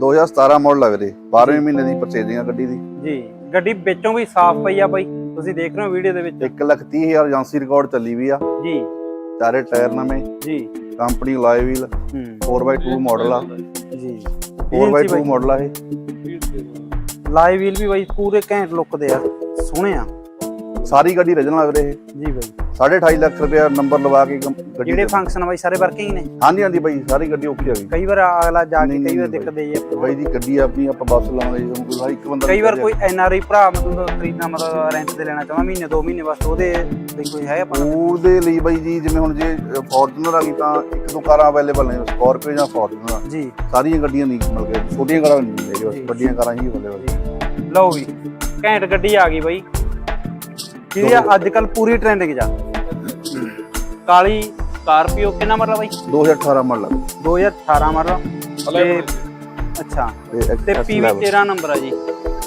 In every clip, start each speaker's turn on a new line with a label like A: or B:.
A: 2017 model ਆ ਵੀਰੇ 12ਵੇਂ ਮਹੀਨੇ ਦੀ ਪਰਚੇਜ਼ਿੰਗ ਆ ਗੱਡੀ ਦੀ।
B: ਜੀ ਗੱਡੀ ਵਿੱਚੋਂ ਵੀ ਸਾਫ਼ ਪਈ ਆ ਬਾਈ ਤੁਸੀਂ ਦੇਖ ਰਹੇ ਹੋ ਵੀਡੀਓ ਦੇ ਵਿੱਚ।
A: 1 ਲੱਖ 30 ਹਜ਼ਾਰ ਏਜੰਸੀ ਰਿਕਾਰਡ ਚੱਲੀ ਵੀ ਆ।
B: ਜੀ।
A: ਚਾਰੇ ਟਾਇਰ ਨਵੇਂ
B: ਜੀ।
A: ਕੰਪਨੀ ਲਾਈ ਵੀਲ
B: ਹੂੰ।
A: 4x2 ਮਾਡਲ ਆ।
B: ਜੀ।
A: 4x2 ਮਾਡਲ ਆ ਇਹ।
B: ਲਾਈਵ ਵੀਲ ਵੀ ਬਾਈ ਪੂਰੇ ਘੈਂਟ ਲੁੱਕ ਦੇ ਆ ਸੋਹਣੇ ਆ।
A: ਸਾਰੀ ਗੱਡੀ ਰਜਣਾ ਵੀਰੇ ਇਹ
B: ਜੀ ਬਾਈ।
A: 2.5 ਲੱਖ ਰੁਪਇਆ ਨੰਬਰ ਲਵਾ ਕੇ ਗੱਡੀ
B: ਜਿਹੜੇ
A: ਦੇ-
B: ਫੰਕਸ਼ਨ ਬਾਈ ਸਾਰੇ ਵਰਕਿੰਗ ਨੇ?
A: ਹਾਂਜੀ ਹਾਂਜੀ ਬਾਈ ਸਾਰੀ ਗੱਡੀ ਓਕੇ ਆ ਗਈ।
B: ਕਈ ਵਾਰ ਅਗਲਾ ਜਾ ਕੇ ਕਈ ਵਾਰ ਦਿੱਕਤ ਦੇ ਜੇ।
A: ਬਾਈ ਦੀ ਗੱਡੀ ਆਪਣੀ ਆਪਾਂ ਬੱਸ ਲਾਉਂਦੇ ਜਦੋਂ ਕੋਈ ਇੱਕ ਬੰਦਾ
B: ਕਈ ਵਾਰ ਕੋਈ ਐਨ ਆਰ ਆਈ ਭਰਾ ਮਤਲਬ ਖਰੀਦਣਾ ਮਤਲਬ ਰੈਂਟ ਤੇ ਲੈਣਾ ਚਾਹੁੰਦਾ ਮਹੀਨੇ ਦੋ ਮਹੀਨੇ ਵਾਸਤੇ ਉਹਦੇ ਲਈ ਕੋਈ ਹੈ ਆਪਾਂ?
A: ਉਹਦੇ ਲਈ ਬਾਈ ਜੀ ਜਿਵੇਂ ਹੁਣ ਜੇ ਫੋਰਚੂਨਰ ਆ ਗਈ ਤਾਂ ਇੱਕ ਦੋ ਕਾਰਾਂ ਅਵੇਲੇਬਲ ਨੇ ਸਕਾਰਪੀਓ ਜਾਂ ਫੋਰਚੂਨਰ
B: ਜੀ।
A: ਸਾਰੀਆਂ ਗੱਡੀਆਂ ਨਹੀਂ ਮਿਲ ਗਈਆਂ ਛੋਟੀਆਂ ਕਾਰਾਂ ਨਹੀਂ ਮਿਲ ਗਈਆਂ। ਬਸ ਵੱਡੀਆਂ ਕਾਰਾਂ ਹੀ ਅਵੇਲੇਬਲ
B: ਲਓ ਵੀ ਘੈਂਟ ਗੱਡੀ ਆ ਗਈ ਬਾਈ। ਜਿਹੜੀ ਆ ਅੱਜ ਕੱਲ ਪੂਰੀ ਟ੍ਰੈਂਡਿੰਗ ਜਾ। ਕਾਲੀ ਸਕਾਰਪੀਓ ਕਿੰਨਾ ਮਾਡਲ ਬਾਈ?
A: 2018 ਮਾਡਲ
B: 2018 ਮਾਡਲ ਤੇ ਅੱਛਾ।
A: ਤੇ
B: ਪੀਵੀ
A: level।
B: 13 ਨੰਬਰ ਆ ਜੀ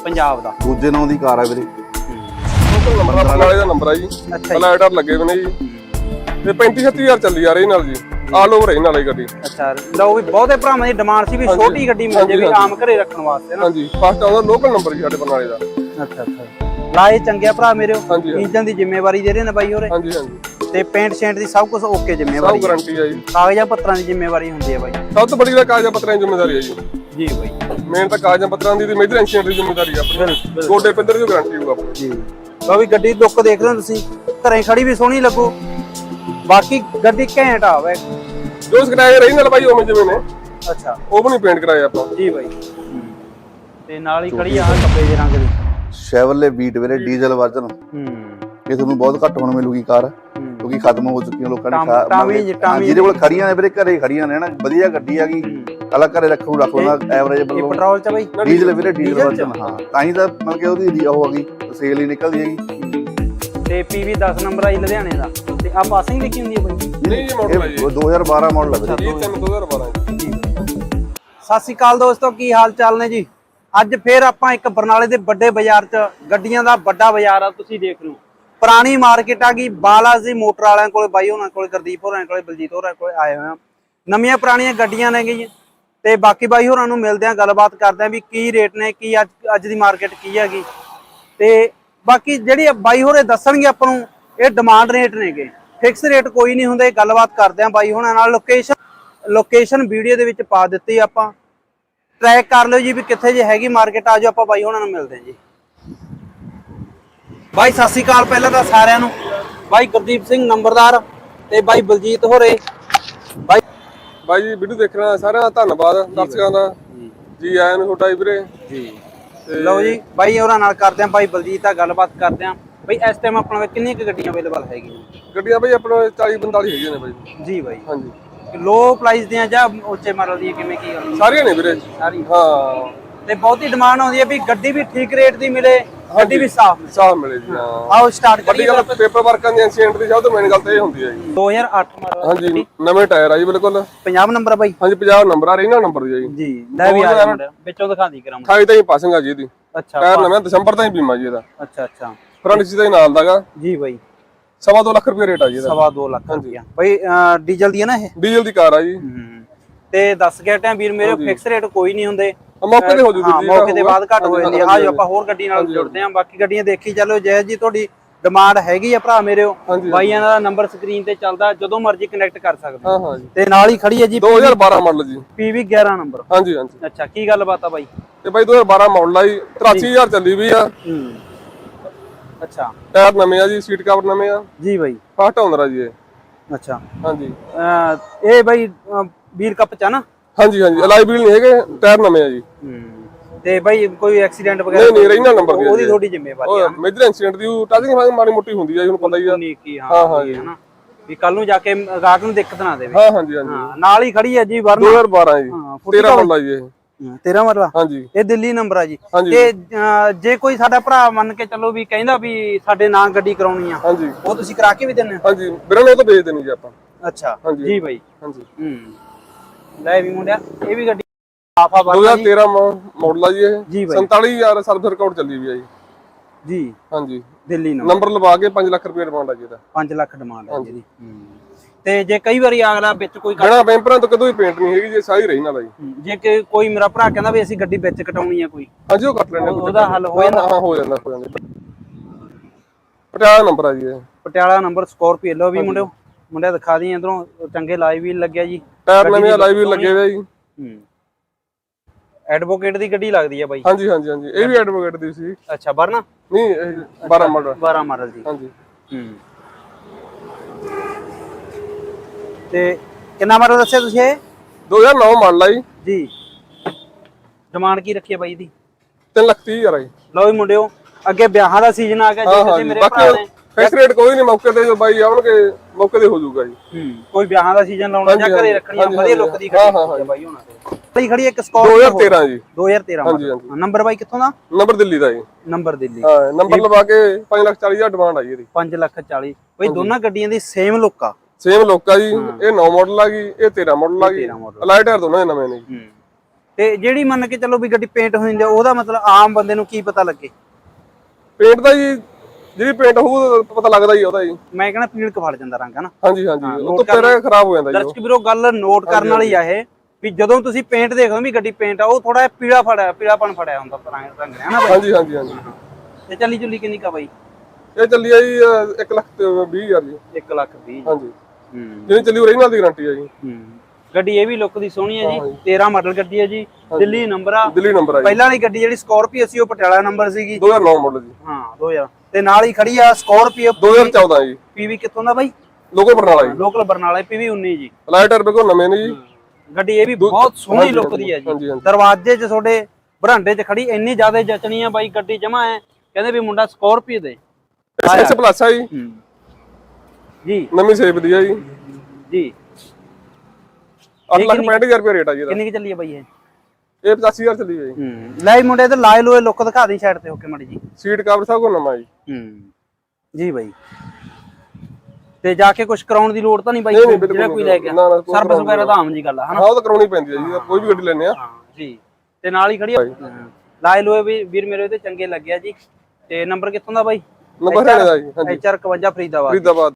B: ਪੰਜਾਬ ਦਾ।
A: ਦੂਜੇ ਨਾਂ ਦੀ ਕਾਰ ਆ ਵੀਰੇ।
C: ਨੰਬਰ ਆ ਵਾਲੇ ਦਾ ਨੰਬਰ ਆ ਜੀ।
B: ਅੱਛਾ ਜੀ।
C: ਲਾਈਟਰ ਲੱਗੇ ਹੋਏ ਨੇ ਜੀ। ਤੇ 35 36000 ਚੱਲੀ ਆ ਰਹੀ ਨਾਲ ਜੀ। ਆਲ ਓਵਰ ਰਹੀ ਨਾਲ ਇਹ ਗੱਡੀ।
B: ਅੱਛਾ ਲਓ ਵੀ ਬਹੁਤੇ ਭਰਾਵਾਂ ਦੀ ਡਿਮਾਂਡ ਸੀ ਵੀ ਛੋਟੀ ਗੱਡੀ ਮਿਲ ਜੇ ਵੀ। ਆਮ ਘਰੇ ਰੱਖਣ ਵਾਸਤੇ ਨਾ।
C: ਹਾਂਜੀ ਫਸਟ ਆਉਂਦਾ ਲੋਕਲ ਨੰਬਰ ਜੀ ਸਾਡੇ ਬਰਨਾਲੇ ਦਾ।
B: ਅੱਛਾ ਅੱਛਾ। ਲਾਏ ਚੰਗੇ ਆ ਭਰਾ ਮੇਰੇ
C: ਹਾਂਜੀ, ਹਾਂਜੀ।
B: ਇੰਜਨ ਦੀ ਜ਼ਿੰਮੇਵਾਰੀ ਦੇ ਰਹੇ ਨੇ ਬਾਈ ਹੋਰੇ।
C: ਹਾਂਜੀ ਹਾਂਜੀ।
B: ਤੇ ਪੇਂਟ ਸ਼ੇਂਟ ਦੀ ਸਭ ਕੁਝ ਓਕੇ
C: ਸਭ
B: ਜ਼ਿੰਮੇਵਾਰੀ ਹੈ।
C: ਗਾਰੰਟੀ ਆ ਜੀ।
B: ਕਾਗਜ਼ਾਂ ਪੱਤਰਾਂ ਦੀ ਜ਼ਿੰਮੇਵਾਰੀ ਹੁੰਦੀ ਹੈ ਬਾਈ।
C: ਸਭ ਤੋਂ ਵੱਡੀ ਦਾ ਕਾਗਜ਼ਾਂ ਪੱਤਰਾਂ ਦੀ ਜ਼ਿੰਮੇਵਾਰੀ ਹੈ ਜੀ।
B: ਜੀ ਬਾਈ।
C: ਮੇਨ ਤਾਂ ਕਾਗਜ਼ਾਂ ਪੱਤਰਾਂ ਦੀ ਤੇ ਮੇਜਰ ਇੰਸ਼ੋਰੈਂਸ ਦੀ ਜ਼ਿੰਮੇਵਾਰੀ ਆ ਆਪਣੀ। ਗੋਡੇ ਪਿੰਦਰ ਦੀ ਗਾਰੰਟੀ ਹੋਊਗਾ ਆਪਣੀ।
B: ਜੀ। ਲਓ ਵੀ ਗੱਡੀ ਲੁੱਕ ਦੇਖ ਰਹੇ ਹੋ ਤੁਸੀਂ। ਘਰੇ ਖੜੀ ਵੀ ਸੋਹਣੀ ਲੱਗੂ। ਬਾਕੀ ਗੱਡੀ ਘੈਂਟ ਆ ਵੇ।
C: ਜੋ ਸਕਰਾਏ ਰਹੀ ਨਾਲ ਬਾਈ ਉਵੇਂ ਜਿਵੇਂ ਨੇ।
B: ਅੱਛਾ।
C: ਉਹ ਵੀ ਨਹੀਂ ਪੇਂਟ ਕਰਾਏ ਆਪਾਂ।
B: ਜੀ ਬਾਈ। ਤੇ ਨਾਲ ਹੀ ਖੜੀ ਆ ਆਹ ਦੇ ਰੰਗ ਦੀ।
A: ਸ਼ੈਵਰਲੇ ਬੀਟ ਵੀਰੇ ਡੀਜ਼ਲ ਵਰਜਨ
B: ਹੂੰ।
A: ਇਹ ਤੁਹਾਨੂੰ ਬਹੁਤ ਘੱਟ ਹੁਣ ਮਿਲੂਗੀ ਕਾਰ
B: ਹੂੰ।
A: ਕਿਉਂਕਿ ਖਤਮ ਹੋ ਚੁੱਕੀਆਂ ਲੋਕਾਂ ਨੇ ਹਾਂ, ਜਿਹਦੇ ਕੋਲ ਖੜੀਆਂ ਨੇ ਵੀਰੇ ਘਰੇ ਖੜੀਆਂ ਨੇ ਨਾ ਵਧੀਆ ਗੱਡੀ ਆ ਗਈ। ਕਲਾ ਘਰੇ ਰੱਖਣ ਨੂੰ ਰੱਖ ਲੈਣਾ ਐਵਰੇਜ
B: ਇਹ
A: ਵੱਲੋਂ
B: ਪੈਟਰੋਲ ਚ ਬਾਈ।
A: ਡੀਜ਼ਲ ਵੀਰੇ ਡੀਜ਼ਲ? ਵਰਜਨ ਹਾਂ। ਤਾਂ ਹੀ ਤਾਂ ਮਤਲਬ ਕਿ ਉਹਦੀ ਉਹ ਆ ਗਈ ਸੇਲ ਹੀ ਨਿਕਲਦੀ ਹੈਗੀ।
B: ਤੇ ਪੀਵੀ 10 ਨੰਬਰ ਆਈ ਲੁਧਿਆਣੇ ਦਾ। ਤੇ ਆ ਪਾਸਿੰਗ ਲਿਖੀ ਹੁੰਦੀ ਹੈ ਬਾਈ
C: ਨਹੀਂ ਜੀ ਮਾਡਲ ਆ ਜੀ।
A: ਇਹ 2012 ਮਾਡਲ ਹੈ
C: ਇਹ 3 2012 ਜੀ।
B: ਸਤਿ ਸ਼੍ਰੀ ਅਕਾਲ ਦੋਸਤੋ ਕੀ ਹਾਲ ਚਾਲ ਨੇ ਜੀ? ਅੱਜ ਫੇਰ ਆਪਾਂ ਇੱਕ ਬਰਨਾਲੇ ਦੇ ਵੱਡੇ ਬਾਜ਼ਾਰ 'ਚ ਗੱਡੀਆਂ ਦਾ ਵੱਡਾ ਬਾਜ਼ਾਰ ਆ, ਤੁਸੀਂ ਦੇਖ ਰਹੇ ਹੋ। ਪੁਰਾਣੀ ਮਾਰਕੀਟ ਆ ਗਈ, ਬਾਲਾਜੀ ਮੋਟਰ ਵਾਲਿਆਂ ਕੋਲੇ, ਬਾਈ ਉਹਨਾਂ ਕੋਲੇ, ਗੁਰਦੀਪ ਹੋਰਾਂ ਕੋਲੇ, ਬਲਜੀਤ ਹੋਰਾਂ ਕੋਲੇ ਆਏ ਹੋਏ ਆ। ਨਵੀਆਂ ਪੁਰਾਣੀਆਂ ਗੱਡੀਆਂ ਨੇ ਜੀ ਤੇ ਬਾਕੀ ਬਾਈ ਹੋਰਾਂ ਨੂੰ ਮਿਲਦੇ ਆ ਗੱਲਬਾਤ ਕਰਦੇ ਆ ਵੀ ਕੀ ਰੇਟ ਨੇ, ਕੀ ਅੱਜ ਅੱਜ ਦੀ ਮਾਰਕੀਟ ਕੀ ਹੈਗੀ। ਤੇ ਬਾਕੀ ਜਿਹੜੀ ਬਾਈ ਹੋਰੇ ਦੱਸਣਗੇ ਆਪਾਂ ਨੂੰ, ਇਹ ਡਿਮਾਂਡ ਰੇਟ ਨੇਗੇ ਫਿਕਸ ਰੇਟ ਕੋਈ ਨਹੀਂ ਹੁੰਦੇ, ਗੱਲਬਾਤ ਕਰਦੇ ਆ ਬਾਈ ਹੋਰਾਂ ਨਾਲ। ਲੋਕੇਸ਼ਨ ਲੋਕੇਸ਼ਨ ਵੀਡੀਓ ਦੇ ਵਿੱਚ ਪਾ ਦਿੱਤੀ ਆਪਾਂ। ਟਰੈਕ ਕਰ ਲਿਓ ਜੀ ਵੀ ਕਿੱਥੇ ਜੇ ਹੈਗੀ ਮਾਰਕੀਟ ਆ ਜਾਓ ਆਪਾਂ ਬਾਈ ਹੋਰਾਂ ਨੂੰ ਮਿਲਦੇ ਹਾਂ ਜੀ। ਬਾਈ ਸਤਿ ਸ਼੍ਰੀ ਅਕਾਲ ਪਹਿਲਾਂ ਤਾਂ ਸਾਰਿਆਂ ਨੂੰ। ਬਾਈ ਗੁਰਦੀਪ ਸਿੰਘ ਨੰਬਰਦਾਰ ਤੇ ਬਾਈ ਬਲਜੀਤ ਹੋਰੇ। ਬਾਈ
C: ਬਾਈ ਜੀ ਵੀਡੀਓ ਦੇਖਣਾ ਸਾਰਿਆਂ ਦਾ ਧੰਨਵਾਦ ਦਰਸ਼ਕਾਂ ਦਾ। ਜੀ। ਆਇਆਂ ਨੂੰ ਤੁਹਾਡਾ ਵੀਰੇ।
B: ਜੀ। ਲਓ ਜੀ ਬਾਈ ਹੋਰਾਂ ਨਾਲ ਕਰਦੇ ਆਂ ਬਾਈ ਬਲਜੀਤ ਨਾਲ ਗੱਲਬਾਤ ਕਰਦੇ ਆਂ ਬਾਈ ਇਸ ਟਾਈਮ ਆਪਣਾ ਕੋਲ ਕਿੰਨੀਆਂ ਕੁ ਗੱਡੀਆਂ ਅਵੇਲੇਬਲ ਹੈਗੀਆਂ?
C: ਗੱਡੀਆਂ ਬਾਈ ਆਪਣੇ 40 45 ਹੈਗੀਆਂ ਨੇ ਬਾਈ
B: ਜੀ ਬਾਈ।
C: ਹਾਂਜੀ।
B: ਲੋ ਪ੍ਰਾਈਸ ਦੀਆਂ ਜਾਂ ਉੱਚੇ ਮਾਡਲ ਦੀਆਂ ਕਿਵੇਂ ਕੀ ਗੱਲ
C: ਸਾਰੀਆਂ ਨੇ ਵੀਰੇ।
B: ਸਾਰੀ
C: ਹਾਂ।
B: ਤੇ ਬਹੁਤੀ ਡਿਮਾਂਡ ਆਉਂਦੀ ਹੈ ਵੀ ਗੱਡੀ ਵੀ ਠੀਕ ਰੇਟ ਦੀ ਮਿਲੇ ਗੱਡੀ ਵੀ ਸਾਫ਼ ਮਿਲੇ।
C: ਸਾਫ਼ ਮਿਲੇ ਜੀ ਹਾਂ।
B: ਆਓ ਸਟਾਰਟ
C: ਵੱਡੀ
B: ਕਰੀਏ
C: ਗੱਲ ਪੇਪਰ ਵਰਕਾਂ ਦੀ ਐਕਸੀਡੈਂਟ ਦੀ ਸਭ ਤੋਂ ਮੇਨ ਗੱਲ ਤਾਂ ਇਹ ਹੁੰਦੀ ਹੈ ਜੀ।
B: 2008 ਮਾਡਲ
C: ਹਾਂਜੀ ਨਵੇਂ ਟਾਇਰ ਆ ਜੀ ਬਿਲਕੁਲ।
B: 50 ਨੰਬਰ ਬਾਈ।
C: ਹਾਂਜੀ 50 ਨੰਬਰ ਆ ਰਹੀ ਨਾ ਨੰਬਰ ਦੀ ਆ ਜੀ।
B: ਜੀ ਲੈ ਵੀ ਆ ਜਾਂਦਾ ਵਿੱਚੋਂ ਦਿਖਾ ਦੀ ਕਰਾਂ
C: 28 ਤਾਂ ਹੀ ਪਾਸਿੰਗ ਆ ਜੀ ਇਹਦੀ।
B: ਅੱਛਾ
C: ਟਾਇਰ ਨਵੇਂ ਦਸੰਬਰ ਤਾਂ ਹੀ ਬੀਮਾ ਜੀ ਇਹਦਾ।
B: ਅੱਛਾ ਅੱਛਾ।
C: ਫਰੰਟ ਸੀ ਤਾਂ ਹੀ ਨਾਲ ਦਾਗਾ।
B: ਜੀ ਬਾਈ।
C: ਸਵਾ ਦੋ ਲੱਖ ਰੁਪਏ ਰੇਟ ਆ ਜੀ ਇਹਦਾ।
B: ਸਵਾ 2 ਲੱਖ ਰੁਪਇਆ ਬਾਈ ਡੀਜ਼ਲ ਦੀ ਹੈ ਨਾ ਇਹ?
C: ਡੀਜ਼ਲ ਦੀ ਕਾਰ ਆ ਜੀ।
B: ਤੇ ਦੱਸ ਗਿਆ ਟਾਈਮ ਵੀਰ ਮੇਰੇ ਫਿਕਸ ਰੇਟ ਕੋਈ ਨਹੀਂ ਹੁੰਦੇ।
C: ਆ ਮੌਕੇ ਤੇ ਹੋ ਜੂਗੀ ਜੀ
B: ਮੌਕੇ ਦੇ ਬਾਅਦ ਘੱਟ ਹੋ ਜਾਂਦੀ ਹੈ ਆਜੋ ਆਪਾਂ ਹੋਰ ਗੱਡੀ ਨਾਲ ਜੁੜਦੇ ਹਾਂ। ਬਾਕੀ ਗੱਡੀਆਂ ਦੇਖੀ ਚੱਲੋ ਜੈ ਜੀ ਤੁਹਾਡੀ ਡਿਮਾਂਡ ਹੈਗੀ ਆ ਭਰਾ
C: ਹਾਂਜੀ।
B: ਬਾਈਆਂ ਦਾ ਨੰਬਰ ਸਕਰੀਨ ਤੇ ਚੱਲਦਾ ਜਦੋਂ ਮਰਜ਼ੀ ਕਨੈਕਟ ਕਰ ਸਕਦੇ ਹੋ।
C: ਹਾਂ। ਜੀ।
B: ਤੇ ਨਾਲ ਹੀ ਖੜੀ ਹੈ ਜੀ
C: 2012 ਮਾਡਲ ਜੀ।
B: PV 11 ਨੰਬਰ
C: ਹਾਂਜੀ ਹਾਂਜੀ।
B: ਅੱਛਾ ਕੀ ਗੱਲਬਾਤ ਆ ਬਾਈ?
C: ਇਹ ਬਾਈ 2012 ਮਾਡਲ ਆ ਜੀ। 83000 ਚੱਲੀ ਵੀ ਆ।
B: ਹੂੰ। ਅੱਛਾ।
C: ਟਾਇਰ ਨਵੇਂ ਆ ਜੀ ਸੀਟ ਕਵਰ ਨਵੇਂ ਆ।
B: ਜੀ ਬਾਈ।
C: ਫਸਟ ਆਉਂਦਰ ਆ ਜੀ ਇਹ।
B: ਅੱਛਾ।
C: ਹਾਂਜੀ।
B: ਇਹ ਬਾਈ ਵੀਰ ਕੱਪ ਚ ਆ ਨਾ?
C: ਹਾਂਜੀ ਹਾਂਜੀ। ਅਲਾਈ ਵੀਲ ਨਹੀਂ ਹੈਗੇ ਟਾਇਰ ਨਵੇਂ ਆ ਜੀ।
B: ਤੇ ਬਾਈ ਕੋਈ ਐਕਸੀਡੈਂਟ ਵਗੈਰਾ
C: ਨਹੀਂ ਨਹੀਂ ਰਹਿਣਾ ਨੰਬਰ ਦੀ
B: ਉਹਦੀ
C: ਜੀ।
B: ਤੁਹਾਡੀ ਜ਼ਿੰਮੇਵਾਰੀ ਆ
C: ਮੇਜਰ ਐਕਸੀਡੈਂਟ ਦੀ ਉਹ ਟਾਚਿੰਗ ਮਾੜੀ ਮੋਟੀ ਹੁੰਦੀ ਆ ਜੀ, ਤੁਹਾਨੂੰ ਪਤਾ ਹੀ ਆ।
B: ਕੀ ਹਾਂ
C: ਹਾਂ, ਹਾਂ
B: ਇਹ ਹੈ ਨਾ। ਵੀ ਕੱਲ ਨੂੰ ਜਾ ਕੇ ਗਾਹਕ ਨੂੰ ਦਿੱਕਤ ਨਾ ਦੇਵੇ।
C: ਹਾਂ ਹਾਂਜੀ ਹਾਂਜੀ।
B: ਨਾਲ ਹੀ ਖੜੀ ਹੈ ਜੀ ਵਰਨ।
C: 2012 ਜੀ।
B: ਹਾਂ,
C: 13 ਮਾਡਲ ਆ ਜੀ ਇਹ।
B: 13 ਮਰਲਾ
C: ਹਾਂਜੀ।
B: ਇਹ ਦਿੱਲੀ ਨੰਬਰ ਆ ਜੀ। ਤੇ ਜੇ ਕੋਈ ਸਾਡਾ ਭਰਾ ਮੰਨ ਕੇ ਚੱਲੋ ਵੀ ਕਹਿੰਦਾ ਵੀ ਸਾਡੇ ਨਾਂ ਗੱਡੀ ਕਰਾਉਣੀ ਆ
C: ਹਾਂਜੀ।
B: ਉਹ ਤੁਸੀਂ ਕਰਾ ਕੇ ਵੀ ਦਿੰਦੇ
C: ਹਾਂਜੀ ਵੀਰਾਂ ਉਹ ਤਾਂ ਵੇਚ ਦੇਣੀ ਜੀ ਆਪਾਂ।
B: ਅੱਛਾ। ਜੀ ਬਾਈ।
C: ਹਾਂਜੀ।
B: ਹੂੰ। ਲੈ ਵੀ ਮੁੰਡਿਆ ਇਹ ਵੀ ਗੱਡੀ ਆਫਾ ਜੀ
C: 2013 ਮਾਡਲ ਆ ਜੀ ਇਹ।
B: ਜੀ ਬਾਈ।
C: 47000 ਸਰਵਿਸ ਰਿਕਾਰਡ ਚੱਲੀ ਵੀ ਆ ਜੀ।
B: ਜੀ।
C: ਹਾਂਜੀ।
B: ਦਿੱਲੀ ਨੰਬਰ।
C: ਨੰਬਰ ਲਵਾ ਕੇ 5 ਲੱਖ ਰੁਪਏ ਡਿਮਾਂਡ ਆ ਜੀ ਇਹਦਾ।
B: 5 ਲੱਖ ਡਿਮਾਂਡ ਹੈ ਜਿਹਦੀ ਹੂੰ। ਤੇ ਜੇ ਕਈ ਵਾਰੀ ਅਗਲਾ ਵਿੱਚ ਕੋਈ
C: ਬਿਨਾ ਬੈਂਪਰਾਂ ਤੋਂ ਕਦੋਂ ਵੀ ਪੇਂਟ ਨਹੀਂ ਹੈਗੀ ਜੀ ਸਾਰੀ ਰਹੀ ਨਾਲ ਜੀ
B: ਜੇ ਕਿ ਕੋਈ ਮੇਰਾ ਭਰਾ ਕਹਿੰਦਾ ਵੀ ਅਸੀਂ ਗੱਡੀ ਵਿੱਚ ਕਟਾਉਣੀ ਆ ਕੋਈ।
C: ਹਾਂਜੀ ਉਹ ਕੱਟ ਲੈਣੇ
B: ਉਹ- ਉਹਦਾ ਹੱਲ ਹੋ ਜਾਂਦਾ?
C: ਹਾਂ ਹੋ ਜਾਂਦਾ ਹੋ ਜਾਂਦਾ। ਪਟਿਆਲਾ ਨੰਬਰ ਆ ਜੀ ਇਹ।
B: ਪਟਿਆਲਾ ਨੰਬਰ ਸਕੋਰਪੀਓ ਲੋ ਵੀ ਮੁੰਡਿਓ ਮੁੰਡਿਆ ਦਿਖਾ ਦੀ ਇਧਰੋਂ ਚੰਗੇ ਲਾਈਵ ਵੀ ਲੱਗਿਆ ਜੀ।
C: ਟਾਇਰ ਨਵੇਂ ਲਾਈਵ ਵੀ ਲੱਗੇ ਹੋਏ ਜੀ।
B: ਹੂੰ। ਐਡਵੋਕੇਟ ਦੀ ਗੱਡੀ ਲੱਗਦੀ ਆ ਬਾਈ।
C: ਹਾਂਜੀ ਹਾਂਜੀ ਹਾਂਜੀ। ਇਹ ਵੀ ਐਡਵੋਕੇਟ ਦੀ ਸੀ।
B: ਅੱਛਾ ਵਰਨਾ
C: ਨਹੀਂ ਇਹ 12 ਮਾਡਲ।
B: 12 ਮਾਡਲ ਜੀ
C: ਹਾਂਜੀ।
B: ਹੂੰ। ਤੇ ਕਿੰਨਾ ਮਾਡਲ ਦੱਸਿਆ ਤੁਸੀਂ ਇਹ?
C: 2009 ਮਾਡਲ ਆ ਜੀ।
B: ਜੀ। ਡਿਮਾਂਡ ਕੀ ਰੱਖੀ ਹੈ ਬਾਈ ਦੀ?
C: 3 ਲੱਖ 30 ਹਜ਼ਾਰ ਆ ਜੀ।
B: ਲਓ ਵੀ ਮੁੰਡਿਓ ਅੱਗੇ ਵਿਆਹਾਂ ਦਾ ਸੀਜ਼ਨ ਆ ਗਿਆ ਜੇ
C: ਜੀ
B: ਮੇਰੇ ਭਰਾ ਨੇ
C: ਫਿਕਸ ਰੇਟ ਕੋਈ ਨਹੀਂ ਮੌਕੇ ਤੇ ਜੋ ਬਾਈ ਆਉਣਗੇ ਮੌਕੇ ਤੇ ਹੋ ਜਾਊਗਾ ਜੀ।
B: ਹੂੰ ਕੋਈ ਵਿਆਹਾਂ ਦਾ ਸੀਜ਼ਨ ਲਾਉਣਾ ਜਾਂ ਘਰੇ ਰੱਖਣੀ ਆ ਵਧੀਆ ਲੁੱਕ ਦੀ ਖੜੀ
C: ਹਾਂ,
B: ਹੈ ਬਾਈ ਹੋਣਾ ਤੇ ਬਈ ਖੜੀ ਇੱਕ ਸਕਾਰਪੀਓ
C: 2013 ਜੀ।
B: 2013
C: ਹਾਂਜੀ।
B: ਨੰਬਰ ਬਾਈ ਕਿੱਥੋਂ ਦਾ?
C: ਨੰਬਰ ਦਿੱਲੀ ਦਾ ਜੀ।
B: ਨੰਬਰ ਦਿੱਲੀ।
C: ਹਾਂ ਨੰਬਰ ਲਵਾ ਕੇ 5 ਲੱਖ 40 ਹਜ਼ਾਰ ਡਿਮਾਂਡ ਆਈ ਇਹਦੀ।
B: 5 ਲੱਖ 40 ਬਈ ਦੋਨਾਂ ਗੱਡੀਆਂ ਦੀ ਸੇਮ ਲੁੱਕ ਆ।
C: ਸੇਮ ਲੋਕਾ ਜੀ ਇਹ 9 ਮਾਡਲ ਆ ਗਈ ਇਹ 13 ਮਾਡਲ ਆ ਗਈ।
B: 13 model।
C: ਅਲਾਈ ਟਾਇਰ ਦੋਨੋਂ ਹੀ ਨਵੇਂ ਨੇ ਜੀ।
B: ਤੇ ਜਿਹੜੀ ਮੰਨ ਕੇ ਚੱਲੋ ਵੀ ਗੱਡੀ ਪੇਂਟ ਹੋ ਜਾਂਦੀ ਆ, ਉਹਦਾ ਮਤਲਬ ਆਮ ਬੰਦੇ ਨੂੰ ਕੀ ਪਤਾ ਲੱਗੇ?
C: ਪੇਂਟ ਦਾ ਜੀ ਜਿਹੜੀ ਪੇਂਟ ਹੋਊ ਪਤਾ ਲੱਗਦਾ ਹੀ ਉਹਦਾ ਜੀ।
B: ਮੈਂ ਕਹਿੰਦਾ ਪੀਲ ਕਫੜ ਜਾਂਦਾ ਰੰਗ ਹਨਾ?
C: ਹਾਂਜੀ ਹਾਂਜੀ। ਉਹ ਤੋਂ ਪਹਿਲਾਂ ਖਰਾਬ ਹੋ ਜਾਂਦਾ ਜੀ ਉਹ।
B: ਦਰਸ਼ਕ ਵੀਰੋ ਗੱਲ ਨੋਟ ਕਰਨ ਵਾਲੀ ਆ ਇਹ ਵੀ ਜਦੋਂ ਤੁਸੀਂ ਪੇਂਟ ਦੇਖਦੇ ਹੋ ਵੀ ਗੱਡੀ ਪੇਂਟ ਆ ਉਹ ਥੋੜਾ ਜਿਹਾ ਪੀਲਾ ਫੜਿਆ ਪੀਲਾਪਣ ਫੜਿਆ ਹੁੰਦਾ ਰੰਗ ਰੰਗ ਨੇ ਹਨਾ ਬਾਈ?
C: ਹਾਂਜੀ ਹਾਂਜੀ ਹਾਂਜੀ।
B: ਤੇ ਚੱਲੀ ਚੁੱਲੀ ਕਿੰਨੀ ਕਾ ਬਾਈ?
C: ਇਹ ਚੱਲੀ ਆ ਜੀ 1 ਲੱਖ ਤੇ 20 ਹਜ਼ਾਰ ਜੀ।
B: 1 ਲੱਖ 20
C: ਹਾਂਜੀ। ਜਿਹੜੀ ਚੱਲੀ ਓਰੀਜਨਲ ਦੀ ਗਾਰੰਟੀ ਆ ਜੀ।
B: ਹੂੰ। ਗੱਡੀ ਇਹ ਵੀ ਲੁੱਕ ਦੀ ਸੋਹਣੀ ਹੈ ਜੀ। 13 ਮਾਡਲ ਗੱਡੀ ਹੈ ਜੀ। ਦਿੱਲੀ ਨੰਬਰ ਆ।
C: ਦਿੱਲੀ ਨੰਬਰ ਆ ਜੀ।
B: ਪਹਿਲਾਂ ਵਾਲੀ ਗੱਡੀ ਜਿਹੜੀ ਸਕੋਰਪੀਓ ਸੀ ਉਹ ਪਟਿਆਲਾ ਨੰਬਰ ਸੀਗੀ।
C: 2009 ਮਾਡਲ ਜੀ।
B: ਹਾਂ 2000 ਤੇ ਨਾਲ ਹੀ ਖੜੀ ਆ ਸਕੋਰਪੀਓ
C: 2014 ਜੀ।
B: ਪੀਵੀ ਕਿੱਥੋਂ ਦਾ ਬਾਈ?
C: ਲੋਕੋ ਬਰਨਾਲਾ ਜੀ।
B: ਲੋਕਲ ਬਰਨਾਲਾ ਪੀਵੀ 19 ਜੀ।
C: ਅਲਾਈ ਟਾਇਰ ਬਿਲਕੁਲ ਨਵੇਂ ਨੇ ਜੀ।
B: ਗੱਡੀ ਇਹ ਵੀ ਬਹੁਤ ਸੋਹਣੀ ਲੁੱਕ ਦੀ ਹੈ ਜੀ। ਦਰਵਾਜ਼ੇ 'ਚ ਤੁਹਾਡੇ ਬਰਾਂਡੇ 'ਚ ਖੜੀ ਇੰਨੀ ਜ਼ਿਆਦਾ ਜਚਣੀ ਆ ਬਾਈ ਗੱਡੀ ਜਮਾ ਹੈ ਕਹਿੰਦੇ ਵੀ ਮੁੰਡਾ ਸਕੋਰਪੀਓ ਦੇ।
C: ਐਸ ਪਲੱਸ ਆ ਜੀ।
B: ਹੂੰ। ਜੀ।
C: ਨਵੀਂ ਸ਼ੇਪ ਦੀ ਆ ਜੀ।
B: ਜੀ।
C: 8 ਲੱਖ 65000 ਰੁਪਏ ਰੇਟ ਆ ਜੀ ਇਹਦਾ।
B: ਕਿੰਨੀ ਕਿ ਚੱਲੀ ਹੈ ਬਾਈ ਇਹ?
C: ਇਹ 85000 ਚੱਲੀ ਹੈ ਜੀ।
B: ਹੂੰ। ਲੈ ਮੁੰਡੇ ਤੇ ਲਾਏ ਲੋਏ ਲੁੱਕ ਦਿਖਾ ਦੀ ਸਾਈਡ ਤੇ ਹੋ ਕੇ ਮੜੀ ਜੀ
C: ਸੀਟ ਕਵਰ ਸਭ ਕੋ ਨਵਾਂ ਜੀ।
B: ਹੂੰ। ਜੀ ਬਾਈ। ਤੇ ਜਾ ਕੇ ਕੁਝ ਕਰਾਉਣ ਦੀ ਲੋੜ ਤਾਂ ਨਹੀਂ ਬਾਈ ਜਿਹੜਾ ਕੋਈ ਲੈ ਗਿਆ ਸਰਵਿਸ ਵਗੈਰਾ ਤਾਂ ਆਮ ਜੀ ਗੱਲ ਆ ਹਨਾ?
C: ਹਾਂ ਉਹ ਤਾਂ ਕਰਾਉਣੀ ਪੈਂਦੀ ਹੈ ਜੀ ਕੋਈ ਵੀ ਗੱਡੀ ਲੈਣੇ ਆ।
B: ਹਾਂ ਜੀ। ਤੇ ਨਾਲ ਹੀ ਖੜੀ ਆ। ਲਾਏ ਲੋਏ ਵੀ ਵੀਰ ਮੇਰੇ ਤੇ ਚੰਗੇ ਲੱਗਿਆ ਜੀ। ਤੇ ਨੰਬਰ ਕਿੱਥੋਂ ਦਾ ਬਾਈ?
C: ਨੰਬਰ ਹਰਿਆਣੇ ਦਾ ਜੀ ਹਾਂਜੀ।
B: HR 51 ਫਰੀਦਾਬਾਦ।
C: ਫਰੀਦਾਬਾਦ।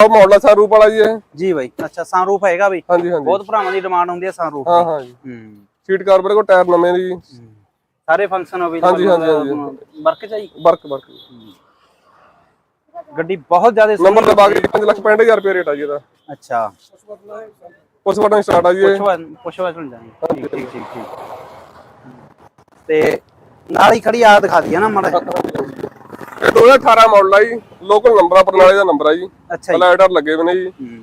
C: ਉਹ ਮਾਡਲ ਆ ਸਨਰੂਪ ਵਾਲਾ ਜੀ ਇਹ।
B: ਜੀ ਬਾਈ ਅੱਛਾ ਸਨਰੂਫ ਹੈਗਾ ਬਈ
C: ਹਾਂਜੀ ਹਾਂਜੀ।
B: ਬਹੁਤ ਭਰਾਵਾਂ ਦੀ ਡਿਮਾਂਡ ਹੁੰਦੀ ਹੈ ਸਨਰੂਫ
C: ਹਾਂ ਹਾਂ ਜੀ।
B: ਹੂੰ।
C: ਸੀਟ ਕਵਰ ਬਿਲਕੁਲ ਟਾਇਰ ਨਵੇਂ ਨੇ ਜੀ।
B: ਸਾਰੇ ਫੰਕਸ਼ਨ ਹੋਵੇ
C: ਹਾਂਜੀ, ਹਾਂਜੀ,
B: ਵਰਕ ਚਾਹੀ
C: ਵਰਕ ਵਰਕ।
B: ਗੱਡੀ ਬਹੁਤ ਜ਼ਿਆਦਾ
C: ਨੰਬਰ ਦਬਾ ਕੇ 5 ਲੱਖ 65000 ਰੁਪਏ ਰੇਟ ਆ ਜੀ ਇਹਦਾ।
B: ਅੱਛਾ।
C: ਉਸ ਬਟਨ ਸਟਾਰਟ ਆ ਜੀ ਇਹ।
B: ਪੁੱਛਵਾ ਪੁੱਛਵਾ ਸੁਣ ਜਾਣੀ ਠੀਕ ਠੀਕ ਠੀਕ ਠੀਕ। ਤੇ ਨਾਲ ਹੀ ਖੜੀ ਆ ਦਿਖਾ ਦਈਏ ਨਾ ਮਾੜਾ ਜਿਹਾ।
C: ਇਹ 2018 ਮਾਡਲ ਆ ਜੀ। ਲੋਕਲ ਨੰਬਰ ਆ ਬਰਨਾਲੇ ਦਾ ਨੰਬਰ ਆ ਜੀ।
B: ਅੱਛਾ ਜੀ।
C: ਲਾਈਟਰ ਲੱਗੇ ਹੋਏ ਨੇ ਜੀ।
B: ਹੂੰ।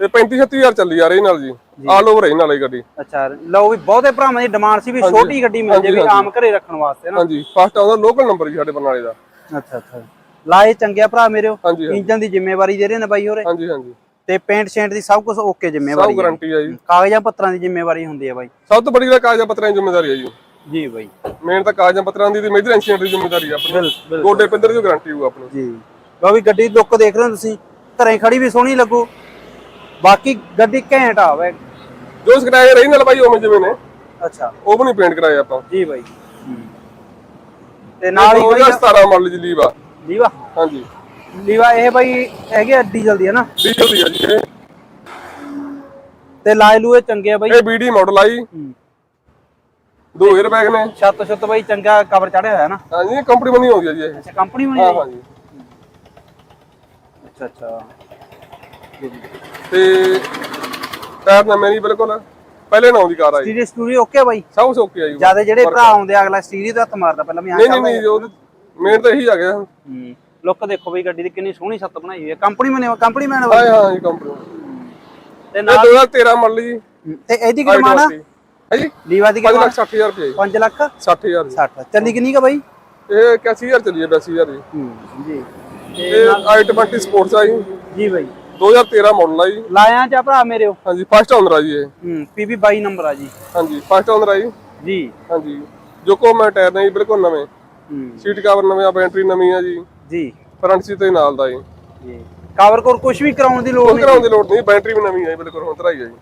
C: ਤੇ 35 36000 ਚੱਲੀ ਆ ਰਹੀ ਨਾਲ ਜੀ। ਆਲ ਓਵਰ ਰਹੀ ਨਾਲ ਗੱਡੀ।
B: ਅੱਛਾ ਲਓ ਵੀ ਬਹੁਤੇ ਭਰਾਵਾਂ ਦੀ ਡਿਮਾਂਡ ਸੀ ਵੀ ਛੋਟੀ ਗੱਡੀ ਮਿਲ ਜੇ ਵੀ ਆਮ ਘਰੇ ਰੱਖਣ ਵਾਸਤੇ ਨਾ।
C: ਹਾਂਜੀ ਫਸਟ ਆਉਂਦਾ ਲੋਕਲ ਨੰਬਰ ਜੀ ਸਾਡੇ ਬਰਨਾਲੇ ਦਾ।
B: ਅੱਛਾ ਅੱਛਾ। ਲਾਏ ਚੰਗਿਆ ਭਰਾ ਮੇਰੇ ਇੰਜਨ ਦੀ ਜ਼ਿੰਮੇਵਾਰੀ ਦੇ ਰਹੇ ਨੇ ਬਾਈ ਹੋਰੇ।
C: ਹਾਂਜੀ ਹਾਂਜੀ।
B: ਤੇ ਪੇਂਟ ਸ਼ੇਂਟ ਦੀ ਸਭ ਕੁਝ ਓਕੇ ਜ਼ਿੰਮੇਵਾਰੀ
C: ਸਭ ਗਾਰੰਟੀ ਆ ਜੀ।
B: ਕਾਗਜ਼ਾਂ ਪੱਤਰਾਂ ਦੀ ਜ਼ਿੰਮੇਵਾਰੀ ਹੁੰਦੀ ਹੈ ਬਾਈ।
C: ਸਭ ਤੋਂ ਬੜੀ ਗੱਲ ਕਾਗਜ਼ਾਂ ਪੱਤਰਾਂ ਦੀ ਜ਼ਿੰਮੇਵਾਰੀ ਹੈ ਜੀ।
B: ਜੀ ਬਾਈ।
C: ਮੇਨ ਤਾਂ ਕਾਗਜ਼ਾਂ ਪੱਤਰਾਂ ਦੀ ਤੇ ਮੇਜਰ ਐਕਸੀਡੈਂਟ ਦੀ ਜ਼ਿੰਮੇਵਾਰੀ ਆ ਆਪਣੀ। ਗੋਡੇ ਪਿੰਦਰ ਦੀ ਗਾਰੰਟੀ ਹੋਊ ਆਪਣੀ।
B: ਜੀ। ਲਓ ਵੀ ਗੱਡੀ ਲੁੱਕ ਦੇਖ ਰਹੇ ਹੋ ਤੁਸੀਂ। ਘਰੇ ਖੜੀ ਵੀ ਸੋਹਣੀ ਲੱਗੂ। ਬਾਕੀ ਗੱਡੀ ਘੈਂਟ ਆ ਵੇ
C: ਜੋ ਸਕਰਾਏ ਰਹੀ ਨਾਲ ਬਾਈ ਉਵੇਂ ਜਿਵੇਂ ਨੇ।
B: ਅੱਛਾ।
C: ਉਹ ਵੀ ਨਹੀਂ ਪੇਂਟ ਕਰਾਏ ਆਪਾਂ।
B: ਜੀ ਬਾਈ। ਤੇ ਨਾਲ ਹੀ ਖੜੀ ਆ
C: 2017 ਮਾਡਲ ਦੀ ਲੀਵ।
B: ਲੀਵਾ?
C: ਹਾਂਜੀ।
B: ਲੀਵਾ ਇਹ ਬਾਈ ਹੈਗੇ ਆ ਡੀਜ਼ਲ ਦੀ ਹੈ ਨਾ?
C: ਡੀਜ਼ਲ ਦੀ ਜੀ।
B: ਤੇ ਲਾਏ ਲੂਏ ਚੰਗੇ ਆ ਬਾਈ।
C: ਇਹ ਬੀਡੀ ਮਾਡਲ ਆ ਜੀ।
B: ਹੂੰ।
C: ਦੋ 에ਅਰ ਬੈਗ ਨੇ
B: ਛੱਤ ਛੁੱਤ ਬਈ ਚੰਗਾ ਕਵਰ ਚੜਿਆ ਹੋਇਆ ਨਾ।
C: ਹਾਂਜੀ ਕੰਪਨੀ ਬਣੀ ਹੋ ਗਈ ਜੀ ਇਹ
B: ਅੱਛਾ ਕੰਪਨੀ ਬਣੀ
C: ਹਾਂ
B: ਹੋਈ
C: ਹਾਂਜੀ।
B: ਅੱਛਾ ਅੱਛਾ।
C: ਤੇ ਟਾਇਰ ਨਾ ਮੇਰੀ ਬਿਲਕੁਲ। ਪਹਿਲੇ ਨਾ ਆਉਂਦੀ ਕਾਰ ਆਈ।
B: ਸਟੀਰੀਓ ਸਟੂਰੀਓ ਓਕੇ ਬਾਈ?
C: ਸਭ ਕੁਛ ਓਕੇ ਆ ਜੀ।
B: ਜ਼ਿਆਦਾ ਜਿਹੜੇ ਭਰਾ ਆਉਂਦੇ ਆ, ਅਗਲਾ ਸਟੀਰੀਓ ਤੇ ਹੱਥ ਮਾਰਦਾ ਪਹਿਲਾਂ ਵੀ
C: ਨਹੀਂ ਨਹੀਂ ਨਹੀਂ ਉਹ ਮੇਨ ਤਾਂ ਇਹੀ ਆ ਗਿਆ।
B: ਨਹੀਂ ਲੁੱਕ ਦੇਖੋ ਬਈ ਗੱਡੀ ਦੀ ਕਿੰਨੀ ਸੋਹਣੀ ਛੱਤ ਬਣਾਈ ਹੋਈ ਹੈ। ਕੰਪਨੀ ਮੈਨ ਕੰਪਨੀ ਮੈਨ
C: ਹਾਂ ਹਾਂ ਜੀ ਕੰਪਨੀ
B: ਤੇ
C: ਇਹ
B: ਨਾਲ
C: 2013 ਮਾਡਲ ਜੀ।
B: ਤੇ ਇਹਦੀ ਗਰਮਾਣਾ
C: 880 ਕਵਰ ਬੈਟਰੀ ਨਵੀਂ ਆ ਜੀ। ਨਾਲ
B: ਕੋਰ ਕੁਝ ਵੀ ਕਰਾਉਣ ਦੀ ਲੋੜ ਨਹੀਂ
C: ਕਰਾਉਣ ਦੀ ਲੋੜ ਨਹੀਂ ਬੈਟਰੀ ਵੀ ਨਵੀਂ ਆ ਬਿਲਕੁਲ ਹੁਣ ਤਰਾਈ ਆ ਜੀ।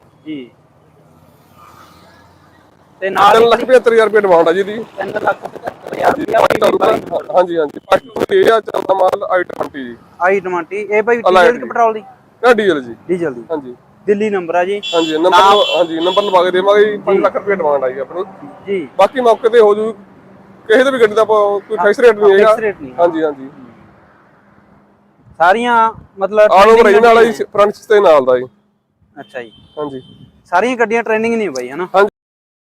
B: ਤੇ ਨਾਲ
C: 3 ਲੱਖ 75000 ਰੁਪਏ ਡਿਮਾਂਡ ਆ ਜੀ ਦੀ
B: 3 ਲੱਖ 50 ਰੁਪਏ
C: ਹਾਂਜੀ ਹਾਂਜੀ। ਫਸਟ ਇਹ ਆ ਚੱਲਦਾ ਮਾਲ i20 ਜੀ।
B: ਆਈ 20 ਇਹ ਬਾਈ
C: Allied
B: ਡੀਜ਼ਲ ਕਿ ਪੈਟਰੋਲ ਦੀ?
C: ਨਾ ਡੀਜ਼ਲ ਜੀ।
B: ਡੀਜ਼ਲ ਦੀ।
C: ਹਾਂਜੀ।
B: ਦਿੱਲੀ ਨੰਬਰ ਆ ਜੀ।
C: ਹਾਂਜੀ ਨੰਬਰ ਹਾਂਜੀ ਨੰਬਰ ਲਵਾ ਕੇ ਦੇਵਾਂਗੇ ਜੀ। 5 ਲੱਖ ਰੁਪਏ ਡਿਮਾਂਡ ਆਈ ਆਪਣੀ।
B: ਜੀ।
C: ਬਾਕੀ ਮੌਕੇ ਤੇ ਹੋ ਜੂ। ਕਿਸੇ ਦੇ ਵੀ ਗੱਡੀ ਦਾ ਕੋਈ ਫਿਕਸ ਰੇਟ ਨਹੀਂ ਹੈਗਾ। ਹਾਂਜੀ ਹਾਂਜੀ।
B: ਸਾਰੀਆਂ ਮਤਲਬ
C: ਆਲ ਓਵਰ
B: trending
C: ਵਾਲਾ ਜੀ ਫਰੰਟ ਤੇ ਨਾਲ ਦਾ ਜੀ।
B: ਅੱਛਾ ਜੀ।
C: ਹਾਂਜੀ।
B: ਸਾਰੀਆਂ ਗੱਡੀਆਂ ਟ੍ਰੈਂਡਿੰਗ ਨਹੀਂ ਬਾਈ ਹਨਾ
C: ਹਾਂਜੀ।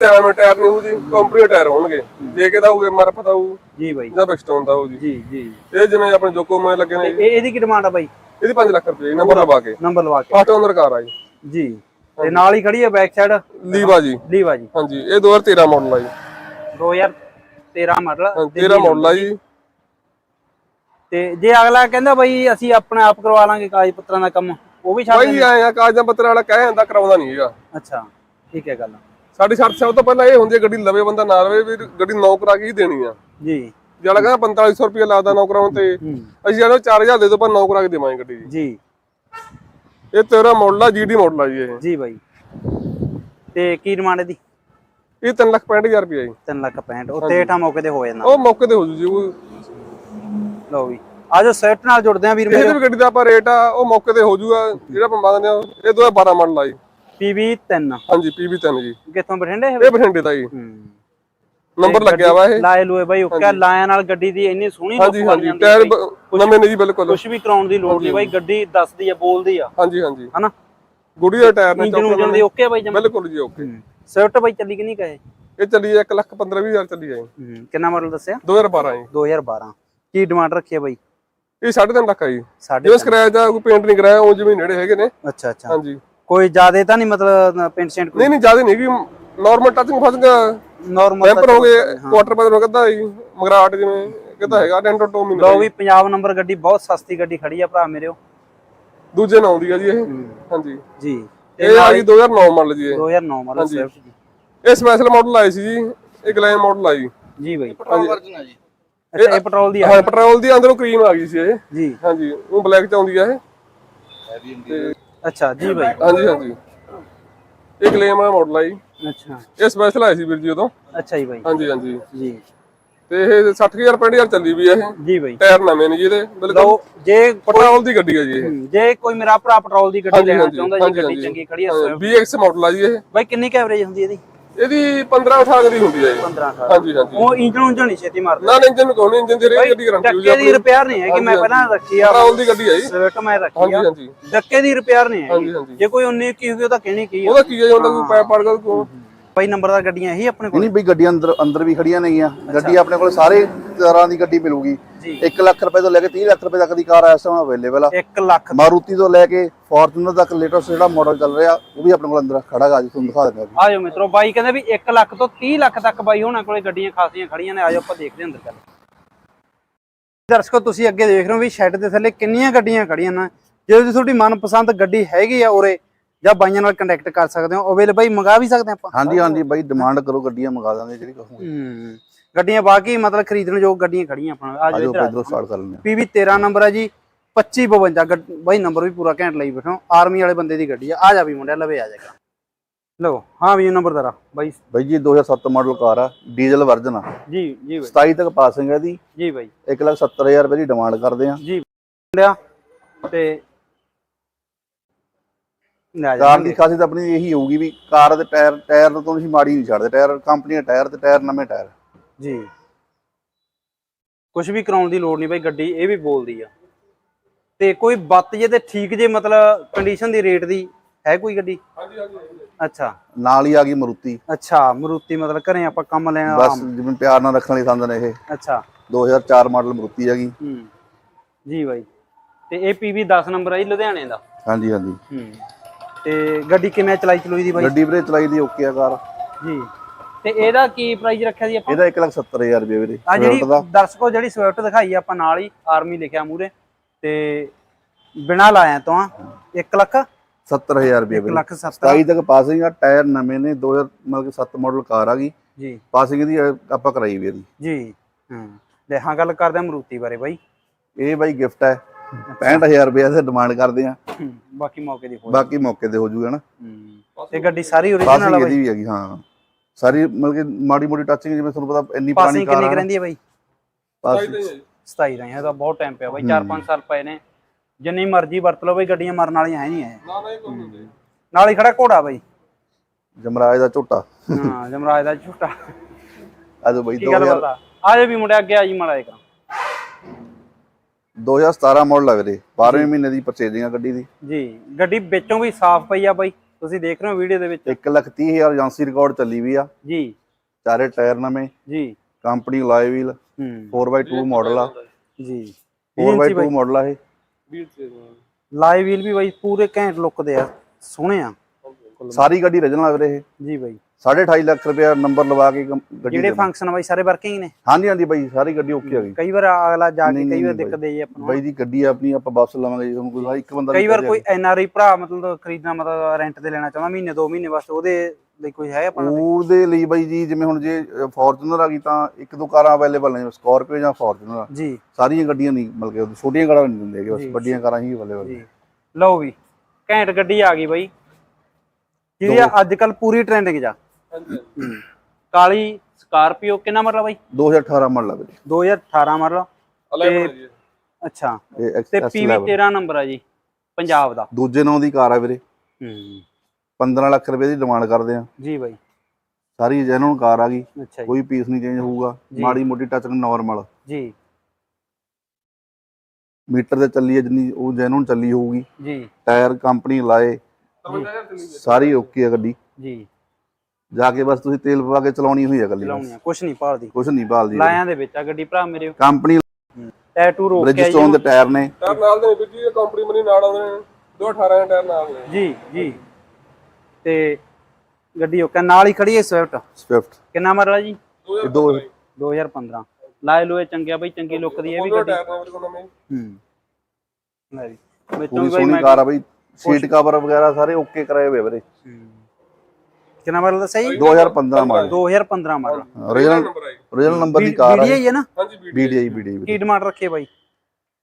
C: ਟਾਇਰ ਮੇ ਟਾਇਰ ਨਹੀਂ ਹੋਊ ਜੀ ਕੰਪਨੀ ਟਾਇਰ ਹੋਣਗੇ। ਜੇ ਕਿਦਾ ਹੋਊਗਾ ਮਰ ਪਤਾ ਹੋਊ
B: ਜੀ ਬਾਈ।
C: ਜਾਂ ਬਿਕਸਟੋਨ ਦਾ ਹੋਊ ਜੀ।
B: ਜੀ ਜੀ।
C: ਇਹ ਜਿਵੇਂ ਆਪਣੇ ਜੋਕੋ ਮੇ ਲੱਗੇ ਨੇ
B: ਇਹ ਇਹਦੀ ਕੀ ਡਿਮਾਂਡ ਆ ਬਾਈ?
C: ਇਹਦੀ 5 ਲੱਖ ਰੁਪਏ ਨੰਬਰ ਲਵਾ ਕੇ।
B: ਨੰਬਰ ਲਵਾ ਕੇ।
C: ਫਸਟ ਓਨਰ ਕਾਰ ਆ ਜੀ।
B: ਜੀ। ਤੇ ਨਾਲ ਹੀ ਖੜੀ ਹੈ ਬੈਕ ਸਾਈਡ
C: ਲੀਵਾ ਜੀ।
B: ਲੀਵਾ ਜੀ।
C: ਹਾਂਜੀ ਇਹ 2013 ਮਾਡਲ ਆ ਜੀ।
B: 2013 ਮਾਡਲ
C: ਹਾਂ, 13 ਮਾਡਲ ਆ ਜੀ।
B: ਤੇ ਜੇ ਅਗਲਾ ਕਹਿੰਦਾ ਬਈ ਅਸੀਂ ਆਪਣੇ ਆਪ ਕਰਵਾ ਲਾਂਗੇ ਕਾਗਜ਼ ਪੱਤਰਾਂ ਦਾ ਕੰਮ ਉਹ ਵੀ ਛੱਡ
C: ਬਾਈ ਆਏ ਆ ਕਾਗਜ਼ਾਂ ਪੱਤਰ ਵਾਲਾ ਕਹਿ ਜਾਂਦਾ ਕਰਾਉਂਦਾ ਨਹੀਂ ਹੈਗਾ।
B: ਅੱਛਾ ਠੀਕ ਹੈ ਗੱਲ
C: ਸਾਡੀ ਸ਼ਰਤ ਸਭ ਤੋਂ ਪਹਿਲਾਂ ਇਹ ਹੁੰਦੀ ਹੈ ਗੱਡੀ ਲਵੇ ਬੰਦਾ ਨਾ ਲਵੇ ਵੀ ਗੱਡੀ ਨੌ ਕਰਾ ਕੇ ਹੀ ਦੇਣੀ ਆ।
B: ਜੀ।
C: ਜੇ ਵਾਲਾ ਕਹਿੰਦਾ 4500 ਰੁਪਏ ਲੱਗਦਾ ਨੌ ਕਰਾਉਣ ਤੇ ਅਸੀਂ ਕਹਿੰਦੇ 4000 ਦੇ ਦੋ ਪਰ ਨੌ ਕਰਾ ਕੇ ਦੇਵਾਂਗੇ ਗੱਡੀ ਜੀ।
B: ਜੀ।
C: ਇਹ 13 ਮਾਡਲ ਆ ਜੀਡੀ ਮਾਡਲ ਆ ਜੀ ਇਹ।
B: ਜੀ ਬਾਈ। ਤੇ ਕੀ ਡਿਮਾਂਡ ਇਹਦੀ?
C: ਇਹ 3 ਲੱਖ 65000 ਰੁਪਏ ਜੀ।
B: 3 ਲੱਖ 65 ਉਹ ਤੇਠਾ ਮੌਕੇ ਤੇ ਹੋ ਜਾਂਦਾ।
C: ਉਹ ਮੌਕੇ ਤੇ ਹੋ ਜੂ ਜੀ ਉਹ
B: ਲਓ ਵੀ। ਆਜੋ ਸੈਟ ਨਾਲ ਜੁੜਦੇ ਆ ਵੀਰ ਮੇਰੇ।
C: ਵੀ ਗੱਡੀ ਦਾ ਆਪਾਂ ਰੇਟ ਆ ਉਹ ਮੌਕੇ ਤੇ ਹੋ ਜੂਗਾ ਜਿਹੜਾ ਆਪਾਂ ਮੰਗਦੇ ਆ ਇਹ 2012 ਮਾਡਲ ਆ ਜੀ।
B: PV 3
C: ਹਾਂਜੀ PV3 ਜੀ।
B: ਕਿੱਥੋਂ ਬਠਿੰਡੇ
C: ਇਹ ਬਠਿੰਡੇ ਦਾ ਜੀ। ਨੰਬਰ ਲੱਗਿਆ ਵਾ ਇਹ।
B: ਲਾਏ ਲੂਏ ਬਾਈ ਓਕੇ ਲਾਇਆ ਨਾਲ ਗੱਡੀ ਦੀ ਇੰਨੀ ਸੋਹਣੀ
C: ਹਾਂਜੀ ਹਾਂਜੀ। ਟਾਇਰ ਨਵੇਂ ਨੇ ਜੀ ਬਿਲਕੁਲ।
B: ਕੁਝ ਵੀ ਕਰਾਉਣ ਦੀ ਲੋੜ ਨਹੀਂ ਬਾਈ ਗੱਡੀ ਦੱਸਦੀ ਆ ਬੋਲਦੀ ਆ।
C: ਹਾਂਜੀ ਹਾਂਜੀ।
B: ਹਨਾ?
C: ਗੁੜੀ ਦਾ ਟਾਇਰ ਨੇ
B: ਇੰਜਨ ਉਂਜਨ ਦੀ ਓਕੇ ਬਾਈ ਜਮ?
C: ਬਿਲਕੁਲ ਜੀ ਓਕੇ।
B: ਸਵਿਫਟ ਬਾਈ ਚੱਲੀ ਕਿ ਨਹੀਂ ਕਹੇ?
C: ਇਹ ਚੱਲੀ 1 ਲੱਖ 15 ਹਜ਼ਾਰ ਚੱਲੀ ਆ
B: ਕਿੰਨਾ ਮਾਡਲ ਦੱਸਿਆ?
C: 2012 ਜੀ।
B: 2012 ਕੀ ਡਿਮਾਂਡ ਰੱਖੀ ਬਾਈ?
C: ਇਹ 3.5 ਲੱਖ ਆ ਜੀ। ਜੋ ਸਕ੍ਰੈਚ ਦਾ ਕੋਈ ਪੇਂਟ ਨਹੀਂ ਕਰਾਇਆ ਉਹ ਜਿਵੇਂ ਨੇੜੇ ਹੈਗੇ ਨੇ।
B: ਅੱਛਾ ਅੱਛਾ।
C: ਹਾਂਜੀ।
B: ਕੋਈ ਜ਼ਿਆਦਾ ਤਾਂ ਨਹੀਂ ਮਤਲਬ ਪਿੰਟ ਸੈਂਟ ਕੋਈ
C: ਨਹੀਂ ਨਹੀਂ ਜ਼ਿਆਦਾ ਨਹੀਂ ਕਿ ਨਾਰਮਲ ਟੱਚਿੰਗ ਫਸ ਗਿਆ।
B: ਨਾਰਮਲ
C: ਬੈਂਪਰ ਹੋ ਗਏ ਕੁਆਟਰ ਕਹਦਾ ਜੀ ਮਗਰਾਟ ਜਿਵੇਂ ਕਿਹਦਾ ਹੈਗਾ ਡੈਂਟੋ ਟੋ ਮਹੀਨੇ
B: ਲਓ ਵੀ ਪੰਜਾਬ ਨੰਬਰ ਗੱਡੀ ਬਹੁਤ ਸਸਤੀ ਗੱਡੀ ਖੜੀ ਆ ਭਰਾ ਮੇਰਿਓ
C: ਦੂਜੇ ਨਾਂ ਦੀ ਆ ਜੀ ਇਹ। ਹਾਂਜੀ।
B: ਜੀ।
C: ਇਹ ਆ ਜੀ 2009 ਮਾਡਲ ਜੀ ਇਹ।
B: 2009 ਮਾਡਲ ਸਵਿਫਟ ਜੀ।
C: ਇਹ ਸਪੈਸ਼ਲ ਮਾਡਲ ਆਏ ਸੀ ਜੀ ਇਹ ਗਲੈਮ ਮਾਡਲ ਆ ਜੀ
B: ਬਾਈ।
A: ਵਰਜਨ ਹੈ ਜੀ।
B: ਅੱਛਾ ਇਹ ਪੈਟਰੋਲ ਦੀ ਆ।
C: ਹਾਂ ਪੈਟਰੋਲ ਦੀ ਅੰਦਰੋਂ ਕਰੀਮ ਆ ਗਈ ਸੀ ਇਹ।
B: ਜੀ।
C: ਹਾਂਜੀ ਉਹ ਬਲੈਕ ਚ ਆਉਂਦੀ ਆ ਇਹ।
A: ਹੈਵੀ ਇੰਟੀਰੀਅਰ
B: ਅੱਛਾ ਜੀ ਬਾਈ।
C: ਹਾਂਜੀ ਹਾਂਜੀ। ਇਹ ਗਲੈਮ ਵਾਲਾ ਮਾਡਲ ਆ ਜੀ।
B: ਅੱਛਾ।
C: ਇਹ ਸਪੈਸ਼ਲ ਆਏ ਸੀ ਵੀਰ ਜੀ ਉਦੋਂ।
B: ਅੱਛਾ ਜੀ ਬਾਈ।
C: ਹਾਂਜੀ ਹਾਂਜੀ।
B: ਜੀ।
C: ਤੇ ਇਹ 60000 65000 ਚੱਲੀ ਵੀ ਇਹ।
B: ਜੀ ਬਾਈ।
C: ਟਾਇਰ ਨਵੇਂ ਨੇ ਜੀ ਇਹਦੇ। ਬਿਲਕੁਲ
B: ਜੇ
C: ਪੈਟਰੋਲ ਦੀ ਗੱਡੀ ਆ ਜੀ ਇਹ।
B: ਜੇ ਕੋਈ ਮੇਰਾ ਭਰਾ ਪੈਟਰੋਲ ਦੀ ਗੱਡੀ ਲੈਣਾ ਚਾਹੁੰਦਾ ਜੀ ਗੱਡੀ। ਚੰਗੀ ਖੜੀ ਆ Swift।
C: BX ਮਾਡਲ ਆ ਜੀ ਇਹ।
B: ਬਾਈ ਕਿੰਨੀ ਕੈਵਰੇਜ ਹੁੰਦੀ ਇਹਦੀ?
C: ਇਹਦੀ 15 18 ਦੀ ਹੁੰਦੀ ਹੈ ਜੀ।
B: 15 18
C: ਹਾਂਜੀ ਹਾਂਜੀ।
B: ਉਹ ਇੰਜਨ ਉਂਜਨ ਨਹੀਂ ਛੇਤੀ ਮਾਰਦਾ।
C: ਨਾ ਇੰਜਨ ਕੋਣ ਇੰਜਨ ਦੀ ਰੇਟ ਗੱਡੀ ਗਾਰੰਟੀ ਹੋ
B: ਡੱਕੇ ਦੀ ਰਿਪੇਅਰ ਨਹੀਂ ਹੈਗੀ ਮੈਂ ਪਹਿਲਾਂ ਰੱਖੀ ਆ।
C: ਪੈਟਰੋਲ ਦੀ ਗੱਡੀ ਆ ਜੀ।
B: ਸਵਿਫਟ ਮੈਂ ਰੱਖੀ
C: ਹਾਂਜੀ
B: ਆ।
C: ਹਾਂਜੀ
B: ਡੱਕੇ ਦੀ ਰਿਪੇਅਰ ਨਹੀਂ
C: ਹਾਂਜੀ ਹਾਂਜੀ।
B: ਜੇ ਕੋਈ 19 ਕੀ ਹੋ ਗਈ ਉਹ ਤਾਂ ਕਹਿਣੀ ਕੀ ਆ।
C: ਉਹਦਾ ਕੀ ਹੈ ਉਹਦਾ ਕੋਈ ਪੈਪ ਪੜ ਗਿਆ ਕੋ
B: ਬਾਈ ਨੰਬਰਦਾਰ ਗੱਡੀਆਂ ਇਹੀ ਆਪਣੇ ਕੋਲ
A: ਨਹੀਂ ਬਈ ਗੱਡੀਆਂ ਅੰਦਰ ਅੰਦਰ ਵੀ ਖੜੀਆਂ ਨੇਗੀਆਂ। ਗੱਡੀ ਆਪਣੇ ਕੋਲ ਸਾਰੇ ਤਰ੍ਹਾਂ ਦੀ ਗੱਡੀ ਮਿਲੂਗੀ।
B: ਜੀ।
A: 1 ਲੱਖ ਰੁਪਏ ਤੋਂ ਲੈ ਕੇ 30 ਲੱਖ ਰੁਪਏ ਤੱਕ ਦੀ ਕਾਰ ਇਸ ਸਮੇਂ ਅਵੇਲੇਬਲ ਆ।
B: 1 ਲੱਖ
A: ਮਾਰੂਤੀ ਤੋਂ ਲੈ ਕੇ ਫੋਰਚੂਨਰ ਤੱਕ ਲੇਟੈਸਟ ਜਿਹੜਾ ਮਾਡਲ ਚੱਲ ਰਿਹਾ ਉਹ ਵੀ ਆਪਣੇ ਕੋਲ ਅੰਦਰ ਖੜਾ ਗਾ ਜੀ ਤੁਹਾਨੂੰ ਦਿਖਾ ਦਿੰਦੇ ਆ
B: ਆਜੋ ਮਿੱਤਰੋ ਬਾਈ ਕਹਿੰਦੇ ਵੀ 1 ਲੱਖ ਤੋਂ 30 ਲੱਖ ਤੱਕ ਬਾਈ ਉਹਨਾਂ ਕੋਲੇ ਗੱਡੀਆਂ ਖਾਸੀਆਂ ਖੜੀਆਂ ਨੇ ਆਜੋ ਆਪਾਂ ਦੇਖਦੇ ਅੰਦਰ ਚੱਲ। ਦਰਸ਼ਕੋ ਤੁਸੀਂ ਅੱਗੇ ਦੇਖ ਰਹੇ ਹੋ ਵੀ ਸ਼ੈੱਡ ਦੇ ਥੱਲੇ ਕਿੰਨੀਆਂ ਗੱਡੀਆਂ ਖੜੀਆਂ ਨੇ। ਜੇ ਤੁਹਾਡੀ ਮਨਪਸੰਦ ਗੱਡੀ ਹੈਗੀ ਆ ਉਰੇ ਜਾਂ ਬਾਈਆਂ ਨਾਲ ਕੰਟੈਕਟ ਕਰ ਸਕਦੇ ਹੋ ਅਵੇਲੇ ਬਾਈ ਮੰਗਾ ਵੀ ਸਕਦੇ ਆਪਾਂ।
A: ਹਾਂਜੀ ਹਾਂਜੀ ਬਾਈ ਡਿਮਾਂਡ ਕਰੋ ਗੱਡੀਆਂ ਮੰਗਾ ਦਾਂਗੇ ਜਿਹੜੀ ਕਹੋਗੇ।
B: ਹੂੰ ਗੱਡੀਆਂ ਬਾਕੀ ਮਤਲਬ ਖਰੀਦਣ ਯੋਗ ਗੱਡੀਆਂ ਖੜੀਆਂ ਆਪਣਾ ਆਜੋ
A: ਆਜੋ
B: ਇੱਧਰ
A: ਸਟਾਰਟ ਕਰ ਲੈਂਦੇ
B: ਪੀਵੀ 13 ਨੰਬਰ ਹੈ ਜੀ 2552 ਗੱਡ- ਬਾਈ ਨੰਬਰ ਵੀ ਪੂਰਾ ਘੈਂਟ ਲਈ ਬੈਠੋ ਆਰਮੀ ਵਾਲੇ ਬੰਦੇ ਦੀ ਗੱਡੀ ਆ ਆ ਜਾ ਵੀ ਮੁੰਡਿਆ ਲਵੇ ਆ ਜਾਏਗਾ। ਲਓ ਹਾਂ ਵੀ ਨੰਬਰਦਾਰਾ ਬਾਈ
A: ਆ ਬਾਈ ਜੀ 2007 ਮਾਡਲ ਕਾਰ ਆ ਡੀਜ਼ਲ ਵਰਜਨ ਆ।
B: ਜੀ ਜੀ ਬਾਈ।
A: 27 ਤੱਕ ਪਾਸਿੰਗ ਹੈ ਦੀ
B: ਜੀ ਬਾਈ।
A: 170000 ਰੁਪਏ ਦੀ ਡਿਮਾਂਡ ਕਰਦੇ ਆ
B: ਜੀ ਲਿਆ ਤੇ
A: ਕਾਰ ਦੀ ਖਾਸੀਅਤ ਆਪਣੀ ਇਹੀ ਹੋਊਗੀ ਵੀ ਕਾਰ ਦੇ ਟਾਇਰ ਟਾਇਰ ਤੋਂ ਤੁਸੀਂ ਮਾੜੀ ਨਹੀਂ ਛੱਡਦੇ। ਟਾਇਰ ਕੰਪਨੀ ਦੇ ਟਾਇਰ ਤੇ ਟਾਇਰ ਨਵੇਂ ਟਾਇਰ।
B: ਜੀ। ਕੁਝ ਵੀ ਕਰਾਉਣ ਦੀ ਲੋੜ ਨਹੀਂ ਬਾਈ ਗੱਡੀ ਇਹ ਵੀ ਬੋਲਦੀ ਆ। ਤੇ ਕੋਈ ਬੱਤ ਜੇ ਤੇ ਠੀਕ ਜੇ ਮਤਲਬ ਕੰਡੀਸ਼ਨ ਦੀ ਰੇਟ ਦੀ ਹੈ ਕੋਈ ਗੱਡੀ?
C: ਹਾਂਜੀ ਹਾਂਜੀ
B: ਅੱਛਾ।
A: ਨਾਲ ਹੀ ਆ ਗਈ ਮਰੂਤੀ।
B: ਅੱਛਾ ਮਰੂਤੀ ਮਤਲਬ ਘਰੇ ਆਪਾਂ ਕੰਮ ਲੈਣਾ
A: ਬਸ ਜਿਵੇਂ ਪਿਆਰ ਨਾਲ ਰੱਖਣ ਲਈ ਸੰਦ ਨੇ ਇਹ।
B: ਅੱਛਾ।
A: 2004 ਮਾਡਲ ਮਰੂਤੀ ਹੈਗੀ।
B: ਹੂੰ। ਜੀ ਬਾਈ। ਤੇ ਇਹ ਪੀਵੀ 10 ਨੰਬਰ ਹੈ ਜੀ ਲੁਧਿਆਣੇ ਦਾ।
A: ਹਾਂਜੀ ਹਾਂਜੀ।
B: ਹੂੰ। ਤੇ ਗੱਡੀ ਕਿਵੇਂ ਚਲਾਈ ਚਲੂਈ ਦੀ ਬਾਈ?
A: ਗੱਡੀ ਵੀਰੇ ਚਲਾਈ ਦੀ ਓਕੇ ਆ ਕਾਰ।
B: ਜੀ। ਤੇ ਇਹਦਾ ਕੀ ਪ੍ਰਾਈਸ ਰੱਖਿਆ ਸੀ ਆਪਾਂ?
A: ਇਹਦਾ 170000 ਰੁਪਏ ਵੀਰੇ
B: ਆ ਜਿਹੜੀ ਦਰਸ਼ਕੋ ਜਿਹੜੀ ਸਵਿਫਟ ਦਿਖਾਈ ਆਪਾਂ ਨਾਲ ਹੀ ਆਰਮੀ ਲਿਖਿਆ ਮੂਰੇ ਤੇ ਬਿਨਾ ਲਾਇਆ ਤੋਂ 1 ਲੱਖ?
A: 70000 ਰੁਪਏ
B: 1
A: ਵੀਰੇ।
B: ਲੱਖ 70
A: 27 ਤੱਕ ਪਾਸਿੰਗ ਆ ਟਾਇਰ ਨਵੇਂ ਨੇ 2000 ਮਤਲਬ ਕਿ 7 ਮਾਡਲ ਕਾਰ ਆ ਗਈ।
B: ਜੀ।
A: ਪਾਸਿੰਗ ਦੀ ਆਪਾਂ ਕਰਾਈ ਵੀ ਇਹਦੀ।
B: ਜੀ ਹਾਂ। ਲੈ ਹਾਂ ਗੱਲ ਕਰਦੇ ਆ ਮਰੂਤੀ ਬਾਰੇ ਬਾਈ।
A: ਇਹ ਬਾਈ ਗਿਫਟ ਹੈ 65000 ਰੁਪਏ ਤੇ ਡਿਮਾਂਡ ਕਰਦੇ ਆ
B: ਹੂੰ, ਬਾਕੀ ਮੌਕੇ ਦੀ ਹੋਈ
A: ਬਾਕੀ ਮੌਕੇ ਤੇ ਹੋ ਜੂਗਾ ਨਾ।
B: ਹੂੰ ਤੇ ਗੱਡੀ ਸਾਰੀ ਓਰੀਜਨਲ ਆ
A: ਇਹਦੀ
B: ਬਾਈ?
A: ਵੀ ਹੈਗੀ ਹਾਂ। ਸਾਰੀ ਮਤਲਬ ਕਿ ਮਾੜੀ ਮੋਟੀ ਟੱਚਿੰਗ ਜਿਵੇਂ ਤੁਹਾਨੂੰ ਪਤਾ ਇੰਨੀ ਪੁਰਾਣੀ ਕਾਰ
B: ਕਿੰਨੀ
A: ਆ
B: ਕੁ ਰਹਿੰਦੀ ਹੈ ਬਾਈ?
A: ਪਾਸਿੰਗ
B: 27 ਰਹੀ ਹੈ ਤਾਂ ਬਹੁਤ ਟਾਈਮ ਪਿਆ ਬਾਈ। 4-5 ਸਾਲ ਪਏ ਨੇ। ਜਿੰਨੀ ਮਰਜ਼ੀ ਵਰਤ ਲਓ ਬਈ ਗੱਡੀਆਂ ਮਰਨ ਵਾਲੀਆਂ ਹੈ ਨਹੀਂ ਇਹ। ਨਾਲ ਹੀ ਖੜਾ ਘੋੜਾ ਬਈ।
A: ਜਮਰਾਜ ਦਾ ਝੋਟਾ।
B: ਹਾਂ ਜਮਰਾਜ ਦਾ ਝੂਟਾ।
A: ਅੱਜ ਬਈ
B: ਕੀ ਗੱਲ
A: 2000
B: ਬਾਤ ਆ? ਆ ਜਾ ਵੀ ਮੁੰਡਿਆ ਅੱਗੇ ਆ ਜੀ ਮਾੜਾ
A: 2017 ਮਾਡਲ ਆ ਵੀਰੇ 12ਵੇਂ ਮਹੀਨੇ ਦੀ ਪਰਚੇਜਿੰਗ ਆ ਗੱਡੀ ਦੀ।
B: ਜੀ ਗੱਡੀ ਵਿੱਚੋਂ ਵੀ ਸਾਫ਼ ਪਈ ਆ ਬਾਈ। ਤੁਸੀਂ ਦੇਖ ਰਹੇ ਹੋ ਵੀਡੀਓ ਦੇ ਵਿੱਚ।
A: 1 ਲੱਖ 30 ਹਜ਼ਾਰ ਏਜੰਸੀ ਰਿਕਾਰਡ ਚੱਲੀ ਵੀ ਆ।
B: ਜੀ।
A: ਚਾਰੇ ਟਾਇਰ ਨਵੇਂ।
B: ਜੀ।
A: ਕੰਪਨੀ ਲਾਈ ਵੀਲ
B: ਹੂੰ।
A: 4x2 ਮਾਡਲ ਆ।
B: ਜੀ।
A: 4x2 ਮਾਡਲ ਆ ਇਹ।
B: ਲਾਈਵ ਵੀਲ ਵੀ ਬਾਈ ਪੂਰੇ ਘੈਂਟ ਲੁੱਕ ਦੇ ਆ ਸੋਹਣੇ ਆ।
A: ਸਾਰੀ ਗੱਡੀ ਆ ਵੀਰੇ ਇਹ।
B: ਜੀ ਬਾਈ।
A: 2.5 ਲੱਖ ਰੁਪਇਆ ਨੰਬਰ ਲਵਾ ਕੇ ਕੰਮ- ਗੱਡੀ
B: ਜਿਹੜੇ
A: ਦੇ-
B: ਫੰਕਸ਼ਨ ਬਾਈ ਸਾਰੇ ਵਰਕਿੰਗ ਨੇ?
A: ਹਾਂਜੀ ਹਾਂਜੀ ਬਾਈ ਸਾਰੀ ਗੱਡੀ ਓਕੇ ਆ ਗਈ।
B: ਕਈ ਵਾਰ ਅਗਲਾ ਜਾ ਕੇ
A: ਨਹੀਂ,
B: ਕਈ ਵਾਰ
A: ਨਹੀਂ
B: ਦਿੱਕਤ ਦੇ ਜੀ ਆਪਾਂ ਨੂੰ।
A: ਬਾਈ ਦੀ ਗੱਡੀ ਆ ਆਪਣੀ ਆਪਾਂ ਵਾਪਸ ਲਵਾਂਗੇ ਜੀ ਤੁਹਾਨੂੰ ਕੋਈ ਇੱਕ ਬੰਦਾ
B: ਕਈ ਵਾਰ ਕੋਈ ਐਨਆਰਆਈ ਭਰਾ ਮਤਲਬ ਖਰੀਦਣਾ ਮਤਲਬ ਰੈਂਟ ਤੇ ਲੈਣਾ ਚਾਹੁੰਦਾ ਮਹੀਨੇ ਦੋ ਮਹੀਨੇ ਵਾਸਤੇ ਉਹਦੇ ਲਈ ਕੋਈ ਹੈ ਆਪਣਾ
A: ਉਹਦੇ ਲਈ ਬਾਈ ਜੀ ਜਿਵੇਂ ਹੁਣ ਜੇ ਫੋਰਚੂਨਰ ਆ ਗਈ ਤਾਂ ਇੱਕ ਦੋ ਕਾਰਾਂ ਅਵੇਲੇਬਲ ਨੇ ਸਕਾਰਪੀਓ ਜਾਂ ਫੋਰਚੂਨਰ
B: ਜੀ।
A: ਸਾਰੀਆਂ ਗੱਡੀਆਂ ਨਹੀਂ ਮਤਲਬ ਕਿ ਉਹ ਛੋਟੀਆਂ ਕਾਰਾਂ ਨਹੀਂ ਦਿੰਦੇ ਹੈਗੇ ਬਸ
B: ਜੀ।
A: ਵੱਡੀਆਂ ਕਾਰਾਂ ਹੀ ਅਵੇਲੇਬਲ
B: ਜੀ। ਲਓ ਵੀ ਘੈਂਟ ਗੱਡੀ ਆ ਗਈ ਬਾਈ। ਜਿਹਦੀ ਆ ਅੱਜ ਕੱਲ ਪੂਰੀ ਟ੍ਰੈਂਡਿੰਗ ਜਾ। ਕਾਲੀ ਸਕਾਰਪੀਓ ਕਿੰਨਾ ਮਰਲਾ ਬਾਈ?
A: 2018 ਮਾਡਲ ਆ ਵੀਰੇ।
B: 2018 ਮਰਲਾ
C: ਜੀ
B: ਅੱਛਾ।
A: ਇਹ
B: ਤੇ ਪੀਵੀ
A: ਲੈਵਲ
B: 13 ਨੰਬਰ ਆ ਜੀ ਪੰਜਾਬ ਦਾ।
A: ਦੂਜੇ ਨਾਂ ਦੀ ਕਾਰ ਆ ਵੀਰੇ।
B: ਹੂੰ।
A: 15 ਲੱਖ ਰੁਪਏ ਦੀ ਡਿਮਾਂਡ ਕਰਦੇ ਆ।
B: ਜੀ ਬਾਈ।
A: ਸਾਰੀ ਜੈਨੂਨ ਕਾਰ ਆ ਗਈ।
B: ਅੱਛਾ ਜੀ।
A: ਕੋਈ ਪੀਸ ਨਹੀਂ ਚੇਂਜ ਹੋਊਗਾ।
B: ਜੀ।
A: ਮਾੜੀ ਮੋਟੀ ਟੱਚਿੰਗ ਨਾਰਮਲ
B: ਜੀ।
A: ਮੀਟਰ ਤੇ ਚੱਲੀ ਹੈ ਜਿੰਨੀ ਉਹ ਜੈਨੂਨ ਚੱਲੀ ਹੋਊਗੀ।
B: ਜੀ।
A: ਟਾਇਰ ਕੰਪਨੀ ਲਾਏ।
C: 53000 ਚੱਲੀ ਜੀ
A: ਸਾਰੀ ਓਕੇ ਆ ਗੱਡੀ।
B: ਜੀ।
A: ਜਾ ਕੇ ਬਸ ਤੁਸੀਂ ਤੇਲ ਪਵਾ ਕੇ ਚਲਾਉਣੀ ਹੋਈ ਆ ਗੱਡੀ
B: ਚਲਾਉਣੀ ਆ ਕੁਛ ਨਹੀਂ ਭਾਲਦੀ।
A: ਕੁਛ ਨਹੀਂ ਭਾਲਦੀ।
B: ਲਾਇਆਂ ਦੇ ਵਿੱਚ ਆ ਗੱਡੀ ਭਰਾ ਮੇਰੇ।
A: ਕੰਪਨੀ
B: ਟੈਟੂ ਰੋਕ ਕੇ
A: ਦੇ ਟਾਇਰ ਨੇ।
C: ਟਾਇਰ ਨਾਲ ਦੇ ਵੀਰ ਜੀ ਕੰਪਨੀ ਮਨੀ ਨਾਲ ਆਉਂਦੇ ਨੇ। 218 ਦੇ ਟਾਇਰ ਨਾਲ ਨੇ।
B: ਜੀ ਜੀ। ਤੇ ਗੱਡੀ ਓਕੇ ਨਾਲ ਹੀ ਖੜੀ ਹੈ ਸਵਿਫਟ।
A: ਸਵਿਫਟ।
B: ਕਿੰਨਾ ਮਾਡਲ ਆ ਜੀ?
A: ਦੋ
B: 2015 ਲਾਏ ਲੋਏ ਚੰਗਿਆ ਬਈ ਚੰਗੀ ਲੁੱਕ ਦੀ ਇਹ ਵੀ ਗੱਡੀ।
C: ਟਾਇਰ ਨਾਲ ਕੋਲ ਨਵੇਂ।
B: ਹੂੰ। ਲੈ ਜੀ। ਵਿੱਚੋਂ
A: ਪੂਰੀ
B: ਵੀ ਬਾਈ ਮੈਂ
A: ਕਾਰ ਆ ਬਈ। ਸੀਟ ਕਵਰ ਵਗੈਰਾ ਸਾਰੇ ਓਕੇ ਕਰਾਏ ਹੋਏ ਆ ਵੀਰੇ।
B: ਹੂੰ। ਕਿੰਨਾ ਮਾਡਲ ਦੱਸਿਆ ਜੀ
A: 2015 ਮਾਡਲ।
B: 2015 ਮਾਡਲ।
C: ਆਈ।
A: original ਨੰਬਰ ਦੀ ਕਾਰ ਆ
B: ਵੀਡੀਆਈ ਹੈ ਨਾ?
C: ਹਾਂਜੀ
A: BDI BDI
B: ਕੀ ਡਿਮਾਂਡ ਰੱਖੇ ਬਾਈ?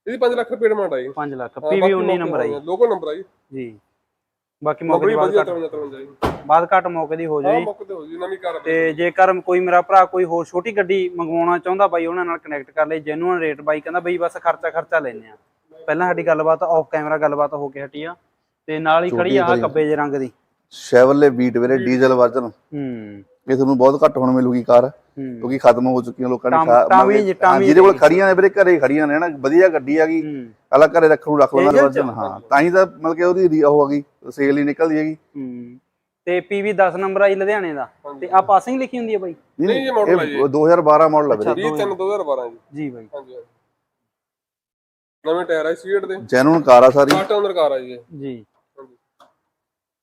C: ਇਹਦੀ 5 ਲੱਖ ਰੁਪਏ ਡਿਮਾਂਡ ਆਈ।
B: 5 ਲੱਖ। ਪੀਵੀ 19 ਨੰਬਰ ਆਈ।
C: ਲੋਕੋ ਨੰਬਰ ਆਈ।
B: ਜੀ। ਬਾਕੀ ਮੌਕੇ ਦੀ
C: ਵਧੀਆ
B: ਘੱਟ ਬਾਅਦ ਘੱਟ ਮੌਕੇ ਦੀ ਹੋ
C: ਹਾਂ
B: ਜਾਈ
C: ਮੁੱਕ ਤੇ ਹੋ ਜੀ ਨਵੀਂ ਕਾਰ
B: ਤੇ ਜੇਕਰ ਕੋਈ ਮੇਰਾ ਭਰਾ ਕੋਈ ਹੋਰ ਛੋਟੀ ਗੱਡੀ ਮੰਗਵਾਉਣਾ ਚਾਹੁੰਦਾ ਬਾਈ ਉਹਨਾਂ ਨਾਲ ਕਨੈਕਟ ਕਰ ਲਈ। ਜੈਨੂਅਨ ਰੇਟ ਬਾਈ ਕਹਿੰਦਾ ਬਈ ਬਸ ਖਰਚਾ ਖਰਚਾ ਲੈਨੇ ਆ ਪਹਿਲਾਂ ਸਾਡੀ ਗੱਲਬਾਤ ਆਫ ਕੈਮਰਾ ਗੱਲਬਾਤ ਹੋ ਕੇ ਹਟੀ ਆ। ਤੇ ਨਾਲ ਹੀ ਖੜੀ ਆ ਕੱਬੇ ਜੇ ਰੰਗ ਦੀ।
A: ਸ਼ੈਵਰਲੇ ਬੀਟ ਵੀਰੇ ਡੀਜ਼ਲ ਵਰਜ਼ਨ
B: ਹੂੰ।
A: ਇਹ ਤੁਹਾਨੂੰ ਬਹੁਤ ਘੱਟ ਹੁਣ ਮਿਲੂਗੀ ਕਾਰ
B: ਹੂੰ।
A: ਕਿਉਂਕਿ ਖਤਮ ਹੋ ਚੁੱਕੀਆਂ ਲੋਕਾਂ ਨੇ ਹਾਂ, ਜਿਹਦੇ ਕੋਲ ਖੜੀਆਂ ਨੇ ਵੀਰੇ ਘਰੇ ਖੜੀਆਂ ਨੇ ਨਾ ਵਧੀਆ ਗੱਡੀ ਆ ਗਈ
B: ਹੂੰ।
A: ਅਲਾ ਘਰੇ ਰੱਖਣ ਨੂੰ ਰੱਖ ਲੈਣਾ? ਵਰਜ਼ਨ ਹਾਂ। ਤਾਂ ਹੀ ਤਾਂ ਮਤਲਬ ਕਿ ਉਹਦੀ ਉਹ ਆ ਗਈ ਸੇਲ ਹੀ ਨਿਕਲਦੀ ਹੈਗੀ।
B: ਹੂੰ। ਤੇ ਪੀਵੀ 10 ਨੰਬਰ ਆਈ ਲੁਧਿਆਣੇ ਦਾ। ਤੇ ਆ ਪਾਸਿੰਗ ਲਿਖੀ ਹੁੰਦੀ ਹੈ ਬਾਈ?
C: ਨਹੀਂ, ਇਹ model ਆ ਜੀ।
A: ਇਹ 2012 ਮਾਡਲ ਆ ਵੀਰੇ।
C: 20 3 2012 ਜੀ।
B: ਜੀ ਬਾਈ।
C: ਹਾਂਜੀ। ਨਵੇਂ ਟਾਇਰ ਆਏ ਸੀਟ ਦੇ।
A: ਜੈਨੂਨ ਕਾਰ ਆ ਸਾਰੀ।
C: ਕਾਰ ਆ ਜੀ।
B: ਜੀ।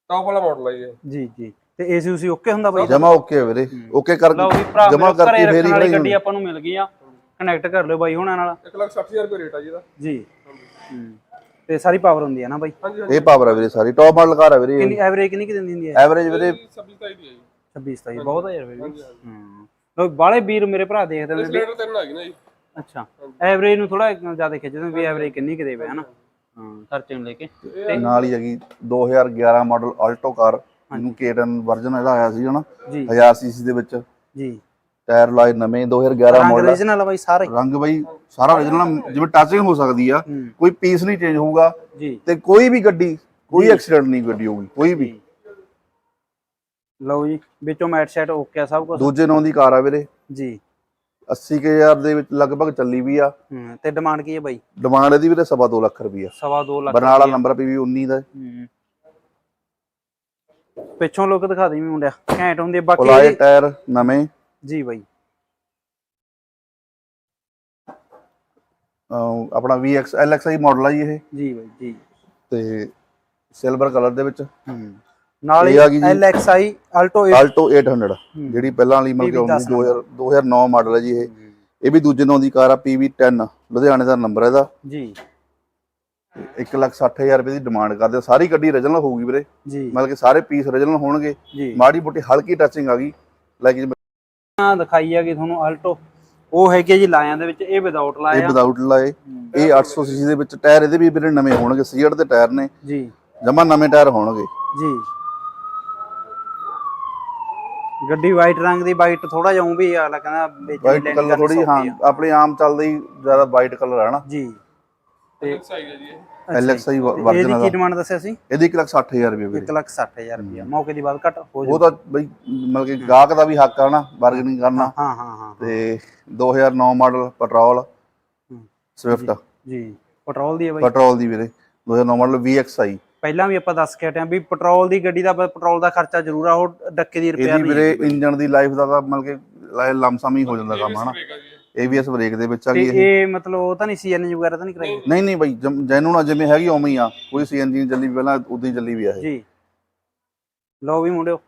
C: ਟਾਪ ਵਾਲਾ ਮਾਡਲ ਆ ਜੀ ਇਹ।
B: ਜੀ ਜੀ। ਤੇ ਏਸੀ ਉਸੀ ਓਕੇ ਹੁੰਦਾ ਬਾਈ?
A: ਜਮਾ ਓਕੇ ਵੀਰੇ। ਓਕੇ ਕਰ
B: ਲਓ ਵੀ ਭਰਾ
A: ਜਮਾ ਕਰਕੇ ਫੇਰ ਹੀ
B: ਵਾਲੀ ਗੱਡੀ ਆਪਾਂ ਨੂੰ ਮਿਲ ਗਈ ਆ। ਕਨੈਕਟ ਕਰ ਲਿਓ ਬਾਈ ਹੁਣਾਂ ਨਾਲ।
C: ਇੱਕ ਲੱਖ 60000 ਰੁਪਏ ਰੇਟ ਆ ਜੀ ਇਹਦਾ।
B: ਜੀ। ਹੂੰ ਤੇ ਸਾਰੀ ਪਾਵਰ ਹੁੰਦੀ ਹੈ ਨਾ ਬਾਈ?
A: ਇਹ ਪਾਵਰ ਆ ਵੀਰੇ ਸਾਰੀ। ਟੌਪ ਮਾਡਲ ਕਾਰ ਆ ਵੀਰੇ
B: ਕਿੰਨੀ ਐਵਰੇਜ ਕਿੰਨੀ ਕਿ ਦਿੰਦੀ ਹੁੰਦੀ ਹੈ
A: ਐਵਰੇਜ ਵੀਰੇ
C: 26 27 ਦੀ ਆ ਜੀ।
B: 26 27 ਬਹੁਤ ਹੈ ਯਾਰ
C: ਹਾਂਜੀ
B: ਹੂੰ। ਲੋ ਬਾਲੇ ਵੀਰ ਮੇਰੇ ਭਰਾ ਦੇਖਦੇ ਨੇ ਵੀ
C: ਸਿਲੰਡਰ ਤਿੰਨ ਆ ਗਈ ਨਾ ਜੀ।
B: ਅੱਛਾ। ਐਵਰੇਜ ਨੂੰ ਥੋੜਾ ਜ਼ਿਆਦਾ ਖਿੱਚਦੇ ਨੇ ਵੀ ਐਵਰੇਜ ਕਿੰਨੀ ਕਿ ਦੇਵੇ ਹਨਾ? ਹਾਂ ਖਰਚੇ ਨੂੰ ਲੈ ਕੇ।
A: ਨਾਲ ਹੀ ਹੈਗੀ 2011 ਮਾਡਲ ਆਲਟੋ ਕਾਰ ਇਹਨੂੰ K10 ਵਰਜ਼ਨ ਇਹਦਾ ਆਇਆ ਸੀ ਹਨਾ?
B: ਜੀ।
A: 1000 ਸੀਸੀ ਦੇ ਵਿੱਚ।
B: ਜੀ।
A: ਟਾਇਰ ਲਾਏ ਨਵੇਂ 2011
B: ਰੰਗ
A: ਮਾਡਲ
B: ਰੀਜਨਲ ਬਾਈ ਸਾਰੇ।
A: ਰੰਗ ਬਈ ਸਾਰਾ origignal ਜਿਵੇਂ ਟੱਚਿੰਗ ਹੋ ਸਕਦੀ ਆ ਕੋਈ ਪੀਸ ਨਹੀਂ ਚੇਂਜ ਹੋਊਗਾ। ਤੇ ਕੋਈ ਵੀ ਗੱਡੀ ਕੋਈ ਐਕਸੀਡੈਂਟ ਨਹੀਂ ਗੱਡੀ ਹੋਊਗੀ ਕੋਈ ਵੀ।
B: ਲਓ ਜੀ ਵਿੱਚੋਂ ਮੈਟ ਸੈਟ ਓਕੇ ਆ ਸਭ ਕੁਝ
A: ਦੂਜੇ ਨਾਂ ਦੀ ਕਾਰ ਆ ਵੀਰੇ।
B: ਜੀ।
A: 80000 ਦੇ ਵਿੱਚ ਲਗਭਗ ਚੱਲੀ ਵੀ ਆ।
B: ਹੂੰ ਤੇ ਡਿਮਾਂਡ ਕੀ ਹੈ ਬਾਈ?
A: ਡਿਮਾਂਡ ਇਹਦੀ ਵੀਰੇ ਸਵਾ ਦੋ ਲੱਖ ਰੁਪਈਆ।
B: ਸਵਾ ਦੋ ਲੱਖ
A: ਬਰਨਾਲਾ ਨੰਬਰ ਪੀਵੀ 19 ਦਾ।
B: ਹੂੰ। ਪਿੱਛੋਂ ਲੋਕ ਦਿਖਾ ਦੇ ਵੀ ਮੁੰਡਿਆ। ਘੈਂਟ ਹੁੰਦੇ ਬਾਕੀ ਇਹਦੀ-
A: ਟਾਇਰ ਨਵੇਂ।
B: ਜੀ ਬਾਈ।
A: ਆਪਣਾ VX LXI ਮਾਡਲ ਆ ਜੀ ਇਹ।
B: ਜੀ ਬਾਈ ਜੀ।
A: ਤੇ ਸਿਲਵਰ ਕਲਰ ਦੇ ਵਿੱਚ।
B: ਹੂੰ। ਨਾਲ ਹੀ
A: ਇਹ ਆ ਗਈ।
B: LXI Alto 8
A: ਆਲਟੋ 800 ਜਿਹੜੀ ਪਹਿਲਾਂ ਵਾਲੀ ਕਿ
B: PV
A: ਆਉਂਦੀ 2000 2009 ਮਾਡਲ ਹੈ ਜੀ ਇਹ। ਇਹ ਵੀ ਦੂਜੇ ਨਾਂ ਦੀ ਕਾਰ ਆ PV10 ਲੁਧਿਆਣੇ ਦਾ ਨੰਬਰ ਹੈ ਇਹਦਾ।
B: ਜੀ।
A: 160000 ਰੁਪਏ ਦੀ ਡਿਮਾਂਡ ਕਰਦੇ ਆ। ਸਾਰੀ ਗੱਡੀ origignal ਹੋਊਗੀ ਵੀਰੇ।
B: ਜੀ।
A: ਮਤਲਬ ਕਿ ਸਾਰੇ ਪੀਸ origignal ਹੋਣਗੇ। ਮਾੜੀ ਮੋਟੀ ਹਲਕੀ ਟੱਚਿੰਗ ਆ ਗਈ। ਲਾਈਕ
B: ਆ ਦਿਖਾਈ ਹੈਗੀ ਤੁਹਾਨੂੰ ਆਲਟੋ ਉਹ ਹੈਗੇ ਜੀ ਲਾਇਆਂ ਦੇ ਵਿੱਚ। ਇਹ ਵਿਦਆਊਟ
A: ਇਹ
B: ਲਾਇਆ
A: ਵਿਦਆਊਟ ਲਾਏ ਇਹ 800 ਸੀਸੀ ਦੇ ਵਿੱਚ ਟਾਇਰ ਇਹਦੇ ਵੀ ਵੀਰੇ ਨਵੇਂ ਹੋਣਗੇ। ਸੀਟ ਦੇ ਟਾਇਰ ਨੇ।
B: ਜੀ।
A: ਜਮਾ ਨਵੇਂ ਟਾਇਰ ਹੋਣਗੇ।
B: ਜੀ। ਗੱਡੀ ਵਾਈਟ ਰੰਗ ਦੀ ਵਾਈਟ ਥੋੜਾ ਜਿਹਾ ਊਂ ਵੀ ਆ ਕਹਿੰਦਾ ਵਿੱਚ
A: ਵਾਈਟ ਕਲਰ ਥੋੜੀ ਹਾਂ। ਆਪਣੇ ਆਮ ਚੱਲਦਾ ਹੀ ਜ਼ਿਆਦਾ ਵਾਈਟ ਕਲਰ ਹੈ ਨਾ।
B: ਜੀ। ਤੇ
C: ਸਹੀ ਹੈ ਜੀ ਇਹ।
B: ਜੀ।
A: ਵਰਜਨ
B: ਇਹਦੀ
A: ਦਾ
B: ਕੀ ਡਿਮਾਂਡ ਦੱਸਿਆ ਸੀ?
A: ਇਹਦੀ 1 ਲੱਖ 60000 ਰੁਪਏ ਵੀਰੇ।
B: 1 ਲੱਖ 60000 ਰੁਪਇਆ ਮੌਕੇ ਦੀ ਬਾਤ ਘੱਟ ਹੋ
A: ਉਹ ਤਾਂ ਬਈ ਮਤਲਬ ਕਿ ਗਾਹਕ ਦਾ ਵੀ ਹੱਕ ਆ ਨਾ ਬਾਰਗੇਨਿੰਗ ਕਰਨਾ।
B: ਹਾਂ ਹਾਂ ਹਾਂ
A: ਤੇ 2009 ਮਾਡਲ ਪੈਟਰੋਲ ਸਵਿਫਟ।
B: ਜੀ ਪੈਟਰੋਲ ਦੀ ਹੈ ਬਾਈ।
A: ਪੈਟਰੋਲ ਦੀ ਵੀਰੇ। 2009 ਮਾਡਲ VXI
B: ਪਹਿਲਾਂ ਵੀ ਆਪਾਂ ਦੱਸ ਕੇ ਹਟਿਆ ਵੀ ਪੈਟਰੋਲ ਦੀ ਗੱਡੀ ਦਾ ਪੈਟਰੋਲ ਦਾ ਖਰਚਾ ਜ਼ਰੂਰ ਆ ਉਹ ਡੱਕੇ ਦੀ ਰਿਪੇਅਰ
A: ਇਹਦੀ
B: ਨਹੀਂ
A: ਵੀਰੇ ਇੰਜਨ ਦੀ ਲਾਈਫ ਦਾ ਤਾਂ ਮਤਲਬ ਕਿ ਲਮਸਮ ਹੀ ਹੋ ਜਾਂਦਾ ਕੰਮ ਹਨਾ? ABS ਬ੍ਰੇਕ ਦੇ ਵਿੱਚ ਆ
B: ਤੇ
A: ਗਈ ਇਹ।
B: ਇਹ ਮਤਲਬ ਉਹ ਤਾਂ ਨਹੀਂ ਸੀਐਨਜੀ ਵਗੈਰਾ ਤਾਂ ਨਹੀਂ ਕਰਾਈ?
A: ਨਹੀਂ। ਨਹੀਂ ਬਾਈ ਜੈਨੂਨ ਜਿਵੇਂ ਹੈਗੀ ਉਵੇਂ ਹੀ ਆ। ਕੋਈ ਸੀਐਨਜੀ ਚੱਲੀ ਪਹਿਲਾਂ ਉਦੋਂ ਹੀ ਚੱਲੀ ਵੀ ਆ ਇਹ।
B: ਜੀ। ਲਓ ਵੀ ਮੁੰਡਿਓ।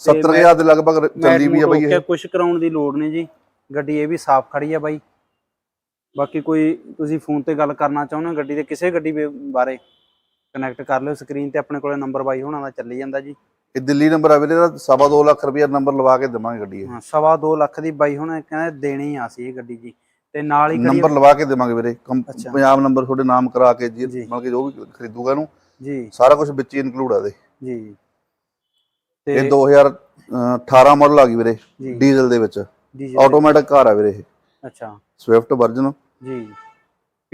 A: 70000 ਦੇ ਲਗਭਗ ਚੱਲੀ ਵੀ ਆ ਬਾਈ ਇਹ।
B: ਕੁਝ ਕਰਾਉਣ ਦੀ ਲੋੜ ਨਹੀਂ ਜੀ। ਗੱਡੀ ਇਹ ਵੀ ਸਾਫ਼ ਖੜੀ ਆ ਬਾਈ। ਬਾਕੀ ਕੋਈ ਤੁਸੀਂ ਫੋਨ ਤੇ ਗੱਲ ਕਰਨਾ ਚਾਹੁੰਦੇ ਹੋ ਗੱਡੀ ਦੇ ਕਿਸੇ ਗੱਡੀ ਬਾਰੇ? ਕਨੈਕਟ ਕਰ ਲਿਓ ਸਕਰੀਨ ਤੇ ਆਪਣੇ ਕੋਲੇ ਨੰਬਰ ਬਾਈ ਹੋਣਾ ਦਾ ਚੱਲੀ ਜਾਂਦਾ ਜੀ।
A: ਇਹ ਦਿੱਲੀ ਨੰਬਰ ਆ ਵੀਰੇ ਦਾ ਸਵਾ ਲੱਖ ਰੁਪਏ ਨੰਬਰ ਲਵਾ ਕੇ ਦੇਵਾਂਗੇ ਗੱਡੀ ਇਹ।
B: ਹਾਂ ਸਵਾ ਲੱਖ ਦੀ ਬਾਈ ਹੁਣ ਕਹਿੰਦੇ ਦੇਣੀ ਆ ਸੀ ਇਹ ਗੱਡੀ ਜੀ। ਤੇ ਨਾਲ ਹੀ
A: ਨੰਬਰ ਲਵਾ ਕੇ ਦੇਵਾਂਗੇ ਵੀਰੇ
B: ਅੱਛਾ।
A: ਪੰਜਾਬ ਨੰਬਰ ਤੁਹਾਡੇ ਨਾਮ ਕਰਾ ਕੇ ਜੀ
B: ਜੀ।
A: ਮਤਲਬ ਕਿ ਜੋ ਵੀ ਖਰੀਦੂਗਾ ਇਹਨੂੰ
B: ਜੀ।
A: ਸਾਰਾ ਕੁਝ ਵਿੱਚ ਇਨਕਲੂਡ ਆ ਦੇ
B: ਜੀ।
A: ਇਹ
B: ਤੇ
A: 2018 ਮਾਡਲ ਆ ਗਈ ਵੀਰੇ
B: ਜੀ।
A: ਡੀਜ਼ਲ ਦੇ ਵਿੱਚ।
B: ਡੀਜ਼ਲ
A: ਆਟੋਮੈਟਿਕ ਕਾਰ ਆ ਵੀਰੇ ਇਹ।
B: ਅੱਛਾ।
A: ਸਵਿਫਟ ਵਰਜਨ
B: ਜੀ।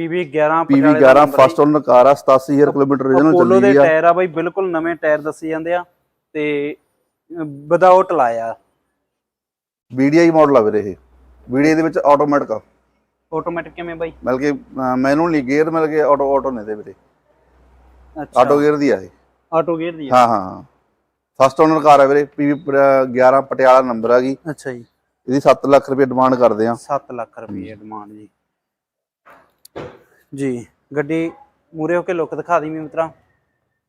B: PV 11
A: PV 11 first owner car ਆ 87000 ਕਿਲੋਮੀਟਰ ਰੀਜਨਲ
B: ਪੋਲੋ
A: ਚੱਲੀ
B: ਦੇ
A: ਵੀ ਆ।
B: ਟਾਇਰ ਆ ਬਾਈ ਬਿਲਕੁਲ ਨਵੇਂ ਟਾਇਰ ਦੱਸੇ ਜਾਂਦੇ ਆ ਤੇ ਵਿਦਆਊਟ ਲਾਇਆ।
A: VDI ਮਾਡਲ ਆ ਵੀਰੇ ਇਹ। VDI ਦੇ ਵਿੱਚ ਆਟੋਮੈਟਿਕ ਆ।
B: ਆਟੋਮੈਟਿਕ ਕਿਵੇਂ ਬਾਈ?
A: ਮਤਲਬ ਕਿ ਮੈਨੂਅਲ ਨਹੀਂ ਗੇਅਰ ਮਿਲ ਕੇ ਆਟੋ ਆਟੋ ਨੇ ਦੇ ਵੀਰੇ।
B: ਅੱਛਾ।
A: ਆਟੋ ਗੇਅਰ ਦੀ ਆ ਇਹ।
B: ਆਟੋ ਗੇਅਰ ਦੀ ਆ।
A: ਹਾਂ ਹਾਂ ਫਸਟ ਓਨਰ ਕਾਰ ਆ ਵੀਰੇ PV 11 ਪਟਿਆਲਾ ਨੰਬਰ ਆ ਗਈ।
B: ਅੱਛਾ ਜੀ।
A: ਇਹਦੀ 7 ਲੱਖ ਰੁਪਏ ਡਿਮਾਂਡ ਕਰਦੇ ਆ।
B: 7 ਲੱਖ ਰੁਪਏ ਡਿਮਾਂਡ ਜੀ। ਜੀ ਗੱਡੀ ਮੂਰੇ ਹੋ ਕੇ ਲੁੱਕ ਦਿਖਾ ਦੀ ਮੈਂ ਮਿੱਤਰਾ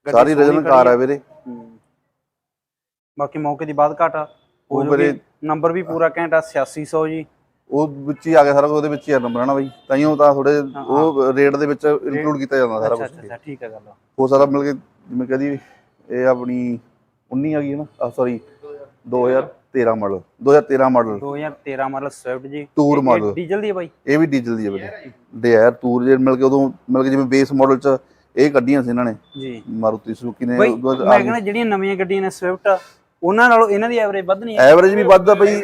A: ਸਾਰੀ
B: ਰਜਨ
A: ਕਾਰ
B: ਆ
A: ਵੀਰੇ।
B: ਬਾਕੀ ਮੌਕੇ ਦੀ ਬਾਤ ਘਾਟਾ
A: ਉਹ ਵੀਰੇ-
B: ਨੰਬਰ ਵੀ ਪੂਰਾ ਘੈਂਟ ਆ 8600 ਜੀ।
A: ਉਹ ਵਿੱਚ ਹੀ ਆ ਗਿਆ ਸਾਰਾ ਕੁਝ ਉਹਦੇ ਵਿੱਚ ਹੀ ਆ ਨੰਬਰ ਹਨਾ ਬਾਈ। ਤਾਈਓ ਤਾਂ ਥੋੜੇ ਉਹ ਰੇਟ ਦੇ ਵਿੱਚ ਇਨਕਲੂਡ ਕੀਤਾ ਜਾਂਦਾ ਸਾਰਾ ਕੁਝ
B: ਠੀਕ ਹੈ ਗੱਲ
A: ਆ। ਹੋ ਮਿਲ ਕੇ ਜਿਵੇਂ ਕਹਦੀ ਇਹ ਆਪਣੀ 19 ਆ ਗਈ ਨਾ sorry 2000 13 model 2013 model.
B: 2013 model Swift ਜੀ।
A: ਟੂਰ ਮਾਡਲ
B: ਡੀਜ਼ਲ ਦੀ ਹੈ ਬਾਈ?
A: ਇਹ ਵੀ ਡੀਜ਼ਲ ਦੀ ਹੈ ਬਾਈ ਡੇਅਰ ਟੂਰ ਜੇ ਮਿਲ ਕੇ ਉਦੋਂ ਮਿਲ ਕੇ ਜਿਵੇਂ ਬੇਸ ਮਾਡਲ ਚ ਇਹ ਕੱਢੀਆਂ ਸੀ ਇਹਨਾਂ ਨੇ।
B: ਜੀ।
A: ਮਾਰੂਤੀ ਸੁਜ਼ੂਕੀ ਨੇ
B: ਮੈਂ ਕਹਿੰਦਾ ਜਿਹੜੀਆਂ ਨਵੀਆਂ ਗੱਡੀਆਂ ਨੇ ਸਵਿਫਟ ਉਹਨਾਂ ਨਾਲੋਂ ਇਹਨਾਂ ਦੀ ਐਵਰੇਜ ਵੱਧਣੀ ਹੈ
A: ਐਵਰੇਜ ਵੀ ਵੱਧਦਾ ਬਈ।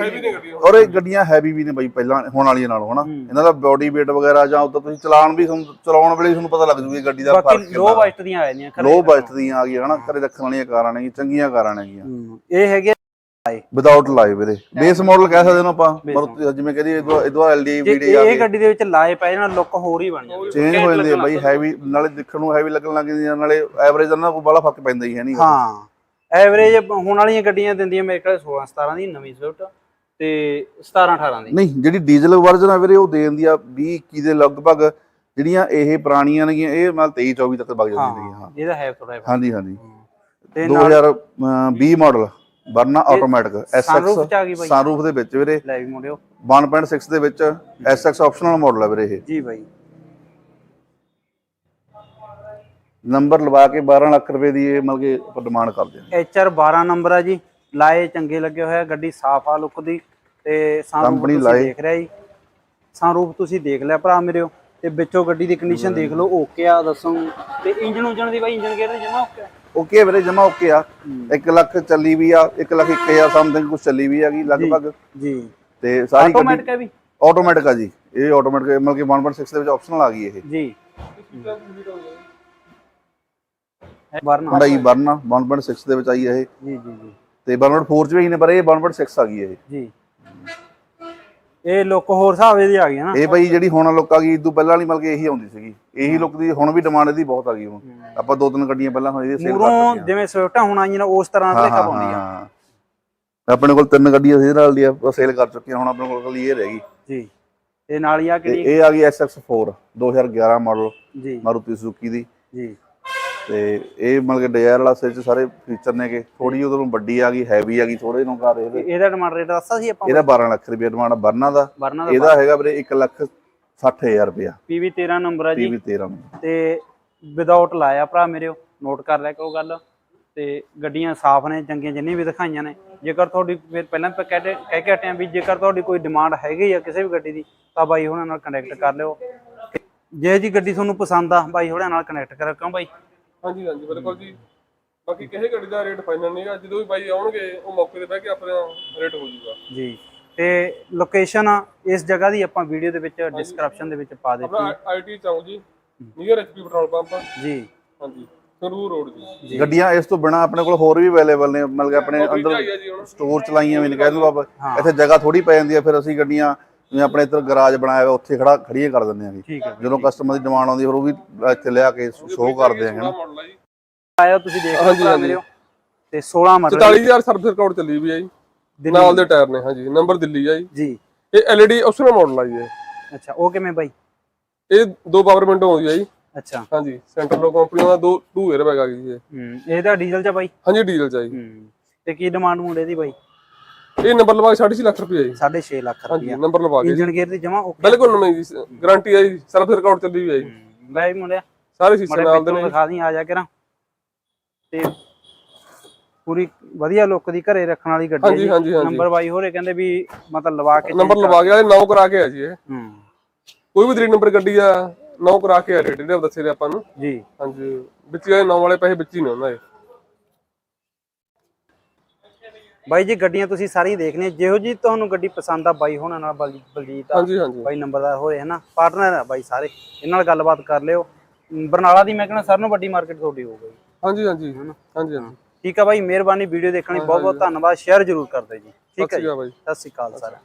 A: ਔਰ ਇਹ ਗੱਡੀਆਂ ਹੈਵੀ ਵੀ ਨੇ ਬਈ ਪਹਿਲਾਂ ਹੁਣ ਵਾਲੀਆਂ ਨਾਲੋਂ ਹਨਾ? ਇਹਨਾਂ ਦਾ ਬਾਡੀ weight ਵਗੈਰਾ ਜਾਂ ਉਦੋਂ ਤੁਸੀਂ ਚਲਾਣ ਵੀ ਚਲਾਉਣ ਵੇਲੇ ਤੁਹਾਨੂੰ ਪਤਾ ਲੱਗ ਜੂਗੀ ਗੱਡੀ ਦਾ ਫ਼ਰਕ ਬਾਕੀ
B: ਲੋ ਬਜਟ ਦੀਆਂ ਆ ਜਾਂਦੀਆਂ
A: ਲੋ ਬਜਟ ਦੀਆਂ ਆ ਗਈਆਂ ਹਨਾ? ਘਰੇ ਰੱਖਣ ਵਾਲੀਆਂ ਕਾਰਾਂ ਨੇ ਚੰਗੀਆਂ ਕਾਰਾਂ ਨੇ
B: ਇਹ ਹੈਗੇ
A: ਵਿਦਆਊਟ ਲਾਈਵ ਇਹਦੇ ਬੇਸ ਮਾਡਲ ਕਹਿ ਸਕਦੇ ਹਾਂ ਆਪਾਂ ਮਾਰੂਤੀ ਜਿਵੇਂ ਕਹਦੀ ਇਦੋਂ ਐਲਡੀ ਵੀਡੀ
B: ਇਹ
A: ਆ
B: ਇਹ ਗੱਡੀ ਦੇ ਵਿੱਚ ਲਾਏ ਪਏ ਨਾ ਲੁੱਕ ਹੋਰ ਹੀ ਬਣ ਜਾਂਦੀ।
A: ਚੇਂਜ ਹੋ ਜਾਂਦੇ ਆ ਬਈ ਹੈਵੀ ਨਾਲੇ। ਦੇਖਣ ਨੂੰ ਹੈਵੀ ਲੱਗਣ ਲੱਗ ਜਾਂਦੀਆਂ ਨਾਲੇ ਐਵਰੇਜ ਦਾ ਨਾ ਕੋਈ ਬੜਾ ਫ਼ਰਕ ਪੈਂਦਾ ਹੀ ਹੈ ਨਹੀਂ
B: ਹਾਂ। ਐਵਰੇਜ ਹੁਣ ਵਾਲੀਆਂ ਗੱਡੀਆਂ ਦਿੰਦੀਆਂ ਮੇਰੇ ਕੋਲ 16 17 ਦੀ ਨਵੀਂ ਸਵਿਫਟ ਤੇ 17 18 ਦੀ।
A: ਨਹੀਂ ਜਿਹੜੀ ਡੀਜ਼ਲ ਵਰਜਨ ਆ ਵੀਰੇ ਉਹ ਦੇ ਦਿੰਦੀ ਆ 20 21 ਦੇ ਲਗਭਗ ਜਿਹੜੀਆਂ ਇਹ ਪੁਰਾਣੀਆਂ ਨੇਗੀਆਂ ਇਹ ਨਾਲ 23 24 ਤੱਕ ਵਗ ਜਾਂਦੀਆਂ ਹਾਂ
B: ਇਹਦਾ ਹੈ ਥੋੜਾ
A: ਹਾਂਜੀ ਹਾਂਜੀ।
B: ਤੇ
A: 2020 ਮਾਡਲ ਵਰਨਾ ਆਟੋਮੈਟਿਕ
B: sunroof ਚ ਆ ਗਈ
A: SX
B: ਬਾਈ।
A: ਸਨਰੂਫ ਦੇ ਵਿੱਚ ਵੀਰੇ।
B: ਲੈ ਵੀ ਮੁੰਡਿਓ।
A: 1.6 ਦੇ ਵਿੱਚ SX ਆਪਸ਼ਨਲ ਮਾਡਲ ਆ ਵੀਰੇ ਇਹ।
B: ਜੀ ਬਾਈ।
A: ਨੰਬਰ ਲਵਾ ਕੇ 12 ਲੱਖ ਰੁਪਏ ਦੀ ਇਹ ਮਤਲਬ ਕਿ ਆਪਾਂ ਡਿਮਾਂਡ ਕਰਦੇ ਹਾਂ।
B: HR 12 ਨੰਬਰ ਆ ਜੀ। ਲਾਏ ਚੰਗੇ ਲੱਗੇ ਹੋਏ ਆ। ਗੱਡੀ ਸਾਫ਼ ਆ ਲੁੱਕ ਦੀ। ਤੇ ਤੁਸੀਂ
A: ਲਾਏ।
B: ਦੇਖ ਰਿਹਾ ਜੀ। ਸੰਰੂਫ ਤੁਸੀਂ ਦੇਖ ਲਿਆ ਭਰਾ ਮੇਰਿਓ ਤੇ ਵਿੱਚੋਂ ਗੱਡੀ ਦੀ ਕੰਡੀਸ਼ਨ ਦੇਖ ਲਓ ਓਕੇ ਆ ਦੱਸੋ। ਤੇ ਇੰਜਨ ਉਜਣ ਦੀ ਬਾਈ ਇੰਜਨ ਗੇਅਰ ਦੀ ਜਮਾ ਓਕੇ
A: ਓਕੇ ਵੀਰੇ ਜਮਾ ਓਕੇ ਆ। 1 ਲੱਖ ਚੱਲੀ ਵੀ ਆ 1 ਲੱਖ 1000 ਸਮਥਿੰਗ ਕੁਝ ਚੱਲੀ ਵੀ ਹੈਗੀ ਲਗਭਗ।
B: ਜੀ।
A: ਤੇ ਸਾਰੀ
B: ਆਟੋਮੈਟਿਕ ਹੈ ਵੀ?
A: ਆਟੋਮੈਟਿਕ ਆ ਜੀ। ਇਹ ਆਟੋਮੈਟਿਕ ਮਤਲਬ ਕਿ 1.6 ਦੇ ਵਿੱਚ ਆਪਸ਼ਨਲ ਆ ਗਈ ਇਹ।
B: ਜੀ। ਵਰਨਾ।
A: ਹੁੰਡਾਈ ਵਰਨਾ 1.6 ਦੇ ਵਿੱਚ ਆਈ ਇਹ।
B: ਜੀ ਜੀ ਜੀ।
A: ਤੇ 1.4 ਚ ਵੀ ਹੀ ਨੇ ਪਰ ਇਹ 1.6 ਆ ਗਈ ਇਹ।
B: ਜੀ। ਇਹ ਲੁੱਕ ਹੋਰ ਹਿਸਾਬ ਦੀ ਆ ਗਈ ਨਾ।
A: ਇਹ ਬਈ ਜਿਹੜੀ ਹੁਣ ਲੁੱਕ ਆ ਗਈ ਇਦੋਂ ਪਹਿਲਾਂ ਵਾਲੀ ਮਤਲਬ ਕਿ ਇਹੀ ਆਉਂਦੀ ਸੀਗੀ। ਇਹੀ ਲੁੱਕ ਦੀ ਹੁਣ ਵੀ ਡਿਮਾਂਡ ਇਹਦੀ ਬਹੁਤ ਆ ਗਈ ਹੁਣ। ਆਪਾਂ ਦੋ ਤਿੰਨ ਗੱਡੀਆਂ ਪਹਿਲਾਂ ਹੁਣ ਇਹਦੀ ਸੇਲ
B: ਮੂਰੋਂ ਜਿਵੇਂ ਸਵਿਫਟਾਂ ਹੁਣ ਆਈਆਂ ਨੇ ਉਸ ਤਰ੍ਹਾਂ ਦਾ ਲੇਖਾ ਪਾਉਂਦੀ ਆ।
A: ਆਪਣੇ ਕੋਲ ਤਿੰਨ ਗੱਡੀਆਂ ਸੀ ਨਾਲ ਆਪਾਂ ਸੇਲ ਕਰ ਚੁੱਕੇ ਹਾਂ ਹੁਣ ਆਪਣੇ ਕੋਲ ਖਾਲੀ ਇਹ ਰਹਿ ਗਈ।
B: ਜੀ। ਤੇ ਨਾਲ ਹੀ ਆ ਕਿਹੜੀ?
A: ਇਹ ਆ ਗਈ SX4 2011 ਮਾਡਲ
B: ਜੀ।
A: ਮਾਰੂਤੀ ਸੁਜ਼ੂਕੀ ਦੀ।
B: ਜੀ।
A: ਤੇ ਇਹ ਮਤਲਬ ਕਿ ਡਿਜ਼ਾਇਰ ਵਾਲਾ ਸਿਰ ਚ ਸਾਰੇ ਫੀਚਰ ਨੇਗੇ। ਥੋੜੀ ਉਹਦੋਂ ਵੱਡੀ ਆ ਗਈ ਹੈਵੀ ਆ ਗਈ ਥੋੜੇ ਨੂੰ ਘਰ ਇਹਦੇ
B: ਇਹਦਾ ਡਿਮਾਂਡ ਰੇਟ ਦੱਸਾ ਸੀ ਆਪਾਂ
A: ਇਹਦਾ 12 ਲੱਖ ਰੁਪਏ ਡਿਮਾਂਡ ਬਰਨਾ ਦਾ। ਇਹਦਾ ਹੈਗਾ ਵੀਰੇ 1 ਲੱਖ 60000 ਰੁਪਇਆ।
B: PV 13 ਨੰਬਰ ਆ ਜੀ।
A: PV 13 ਨੂੰ
B: ਤੇ ਵਿਦਆਊਟ ਲਾਇਆ ਭਰਾ ਮੇਰਿਓ ਨੋਟ ਕਰ ਲਿਆ ਕਰੋ ਗੱਲ। ਤੇ ਗੱਡੀਆਂ ਸਾਫ਼ ਨੇ ਚੰਗੀਆਂ ਜਿੰਨੀਆਂ ਵੀ ਦਿਖਾਈਆਂ ਨੇ। ਜੇਕਰ ਤੁਹਾਡੀ ਫਿਰ ਪਹਿਲਾਂ ਕਹਿ ਕੇ ਹਟਿਆ ਵੀ ਜੇਕਰ ਤੁਹਾਡੀ ਕੋਈ ਡਿਮਾਂਡ ਹੈਗੀ ਆ ਕਿਸੇ ਵੀ ਗੱਡੀ ਦੀ ਤਾਂ ਬਾਈ ਉਹਨਾਂ ਨਾਲ ਕੰਟੈਕਟ ਕਰ ਲਿਓ। ਜੇ ਜੀ ਗੱਡੀ ਤੁਹਾਨੂੰ ਪਸੰਦ ਆ ਬਾਈ ਹੋਣਾ ਨਾਲ ਕੰਟੈਕਟ ਕਰਿਓ ਕਿਉਂ ਬਾਈ?
C: ਹਾਂਜੀ ਹਾਂਜੀ ਬਿਲਕੁਲ ਜੀ। ਬਾਕੀ ਕਿਸੇ ਗੱਡੀ ਦਾ ਰੇਟ ਫਾਈਨਲ ਨਹੀਂਗਾ ਜਦੋਂ ਵੀ ਬਾਈ ਆਉਣਗੇ ਉਹ ਮੌਕੇ ਤੇ ਬਹਿ ਕੇ ਆਪਣਾ ਰੇਟ ਹੋ ਜਾਊਗਾ।
B: ਜੀ। ਤੇ ਲੋਕੇਸ਼ਨ ਇਸ ਜਗ੍ਹਾ ਦੀ ਆਪਾਂ ਵੀਡੀਓ ਦੇ ਵਿੱਚ ਡਿਸਕ੍ਰਿਪਸ਼ਨ ਦੇ ਵਿੱਚ ਪਾ ਦਿੱਤੀ।
C: ਆਪਣਾ ਆਈਟੀ ਚਾਉ ਜੀ। ਨੀਅਰ ਐਚਪੀ ਪੈਟਰੋਲ ਪੰਪ
B: ਜੀ।
C: ਹਾਂਜੀ। ਸੰਗਰੂਰ ਰੋਡ ਜੀ।
A: ਗੱਡੀਆਂ ਇਸ ਤੋਂ ਬਿਨਾ ਆਪਣੇ ਕੋਲ ਹੋਰ ਵੀ ਅਵੇਲੇਬਲ ਨੇ। ਮਤਲਬ ਆਪਣੇ ਅੰਦਰ ਸਟੋਰ ਚਲਾਈਆਂ ਵੀ ਨੇ। ਕਹਿ ਦੂੰ ਆਪਾਂ ਇੱਥੇ ਜਗ੍ਹਾ ਥੋੜੀ ਪੈ ਜਾਂਦੀ ਹੈ ਫਿਰ ਅਸੀਂ ਗੱਡੀਆਂ ਜਿਵੇਂ ਆਪਣੇ ਇੱਧਰ ਗਰਾਜ ਬਣਾਇਆ ਹੋਇਆ ਉੱਥੇ ਖੜਾ ਖੜੀਆਂ ਕਰ ਦਿੰਦੇ
B: ਹੈ
A: ਜਦੋਂ ਕਸਟਮਰ ਦੀ ਡਿਮਾਂਡ ਆਉਂਦੀ ਫਿਰ ਉਹ ਵੀ ਇੱਥੇ ਲਿਆ ਕੇ ਸ਼ੋਅ ਕਰਦੇ
C: ਹੈ ਜੀ।
B: ਆਇਆ ਤੁਸੀਂ ਦੇਖ
C: ਹਾਂਜੀ।
B: ਮੇਰਿਓ ਤੇ 16 ਮਾਡਲ
C: 44000 ਸਰਵਿਸ ਰਿਕਾਰਡ ਚੱਲੀ ਵੀ ਹੈ ਜੀ। ਨਾਲ ਦੇ। ਟਾਇਰ ਨੇ ਹਾਂਜੀ ਨੰਬਰ ਦਿੱਲੀ ਹੈ ਜੀ।
B: ਜੀ।
C: ਇਹ LED ਆਪਸ਼ਨਲ ਮਾਡਲ ਹੈ ਜੀ।
B: ਅੱਛਾ ਉਹ ਕਿਵੇਂ ਬਾਈ?
C: ਇਹ ਦੋ ਪਾਵਰ ਵਿੰਡੋ ਆਉਂਦੀ ਹੈ ਜੀ।
B: ਅੱਛਾ।
C: ਹਾਂਜੀ ਸੈਂਟਰ ਲੋ ਕੰਪਨੀ ਦਾ ਦੋ ਟੂ 에ਅਰ ਬੈਗ ਆ ਗਈ ਜੀ ਇਹ।
B: ਹੂੰ ਇਹਦਾ ਡੀਜ਼ਲ ਚ ਬਾਈ।
C: ਹਾਂਜੀ ਡੀਜ਼ਲ ਚ ਆ ਜੀ।
B: ਹੂੰ ਤੇ ਕੀ ਡਿਮਾਂਡ ਮੁੰਡੇ ਦੀ ਬਾਈ?
C: ਇਹ ਨੰਬਰ ਲਵਾ ਕੇ 6.5 ਲੱਖ ਰੁਪਏ ਜੀ।
B: 6.5 ਲੱਖ
C: ਹਾਂਜੀ
B: ਰੁਪਇਆ
C: ਨੰਬਰ ਲਵਾ ਕੇ। ਜੀ
B: ਇੰਜਨ ਗੇਅਰ ਦੀ ਜਮਾ ਓਕੇ
C: ਬਿਲਕੁਲ ਨਵੇਂ ਜੀ ਗਾਰੰਟੀ ਹੈ ਜੀ ਸਰਵਿਸ ਰਿਕਾਰਡ ਚੱਲੀ ਵੀ ਹੈ ਜੀ
B: ਬਾਈ ਮੁੰਡਿਆ।
C: ਸਾਰੇ ਸ਼ੀਸ਼ੇ
B: ਮੜੇ
C: ਨਾਲ ਦੇ
B: ਪਿੱਛੋਂ
C: ਨੇ
B: ਦਿਖਾ ਦੀ ਆ ਜਾ ਕੇ ਨਾ ਤੇ ਪੂਰੀ ਵਧੀਆ ਲੁੱਕ ਦੀ ਘਰੇ ਰੱਖਣ ਵਾਲੀ ਗੱਡੀ
C: ਹਾਂਜੀ, ਹਾਂਜੀ, ਹਾਂਜੀ।
B: ਨੰਬਰ ਬਾਈ ਹੋਰੇ ਕਹਿੰਦੇ ਵੀ ਮਤਲਬ ਲਵਾ ਕੇ
C: ਨੰਬਰ ਲਵਾ ਕੇ ਆਏ ਨੌ ਕਰਾ ਕੇ ਆ ਜੀ ਇਹ।
B: ਹੂੰ।
C: ਕੋਈ ਵੀ ਤਰੀ ਨੰਬਰ ਗੱਡੀ ਆ ਨੌ ਕਰਾ ਕੇ ਆ ਰੇਟ ਇਹਦੇ ਦੱਸੇ ਨੇ ਆਪਾਂ ਨੂੰ।
B: ਜੀ।
C: ਹਾਂਜੀ ਵਿੱਚ ਇਹ ਨੌ ਵਾਲੇ ਪੈਸੇ ਵਿੱਚ ਹੀ ਨੇ ਉਹਨਾਂ ਦੇ।
B: ਬਾਈ ਜੀ ਗੱਡੀਆਂ ਤੁਸੀਂ ਸਾਰੀਆਂ ਦੇਖਣੀਆਂ। ਜਿਹੋ ਜੀ ਤੁਹਾਨੂੰ ਗੱਡੀ ਪਸੰਦ ਆ ਬਾਈ ਹੋਣਾ ਨਾਲ ਬਲ- ਬਲਜੀਤ ਆ
C: ਹਾਂਜੀ ਹਾਂਜੀ।
B: ਬਾਈ ਨੰਬਰਦਾਰ ਹੋਏ ਹਨਾ? ਪਾਰਟਨਰ ਆ ਬਾਈ ਸਾਰੇ। ਇਹਨਾਂ ਨਾਲ ਗੱਲਬਾਤ ਕਰ ਲਿਓ। ਬਰਨਾਲਾ ਦੀ ਮੈਂ ਕਹਿੰਦਾ ਸਾਰਿਆਂ ਨੂੰ ਵੱਡੀ ਮਾਰਕੀਟ ਤੁਹਾਡੀ ਹੋ ਗਈ।
C: ਹਾਂਜੀ ਹਾਂਜੀ। ਹਾਂਜੀ ਹਾਂਜੀ।
B: ਠੀਕ ਆ ਬਾਈ ਮਿਹਰਬਾਨੀ ਵੀਡੀਓ ਦੇਖਣ ਲਈ। ਬਹੁਤ ਬਹੁਤ ਧੰਨਵਾਦ। ਸ਼ੇਅਰ ਜ਼ਰੂਰ ਕਰ ਦਿਓ ਜੀ। ਠੀਕ ਹੈ
C: ਸਤਿ
B: ਜੀ।
C: ਸ਼੍ਰੀ
B: ਸਤਿ ਸ਼੍ਰੀ ਅਕਾਲ ਸਾਰਿਆਂ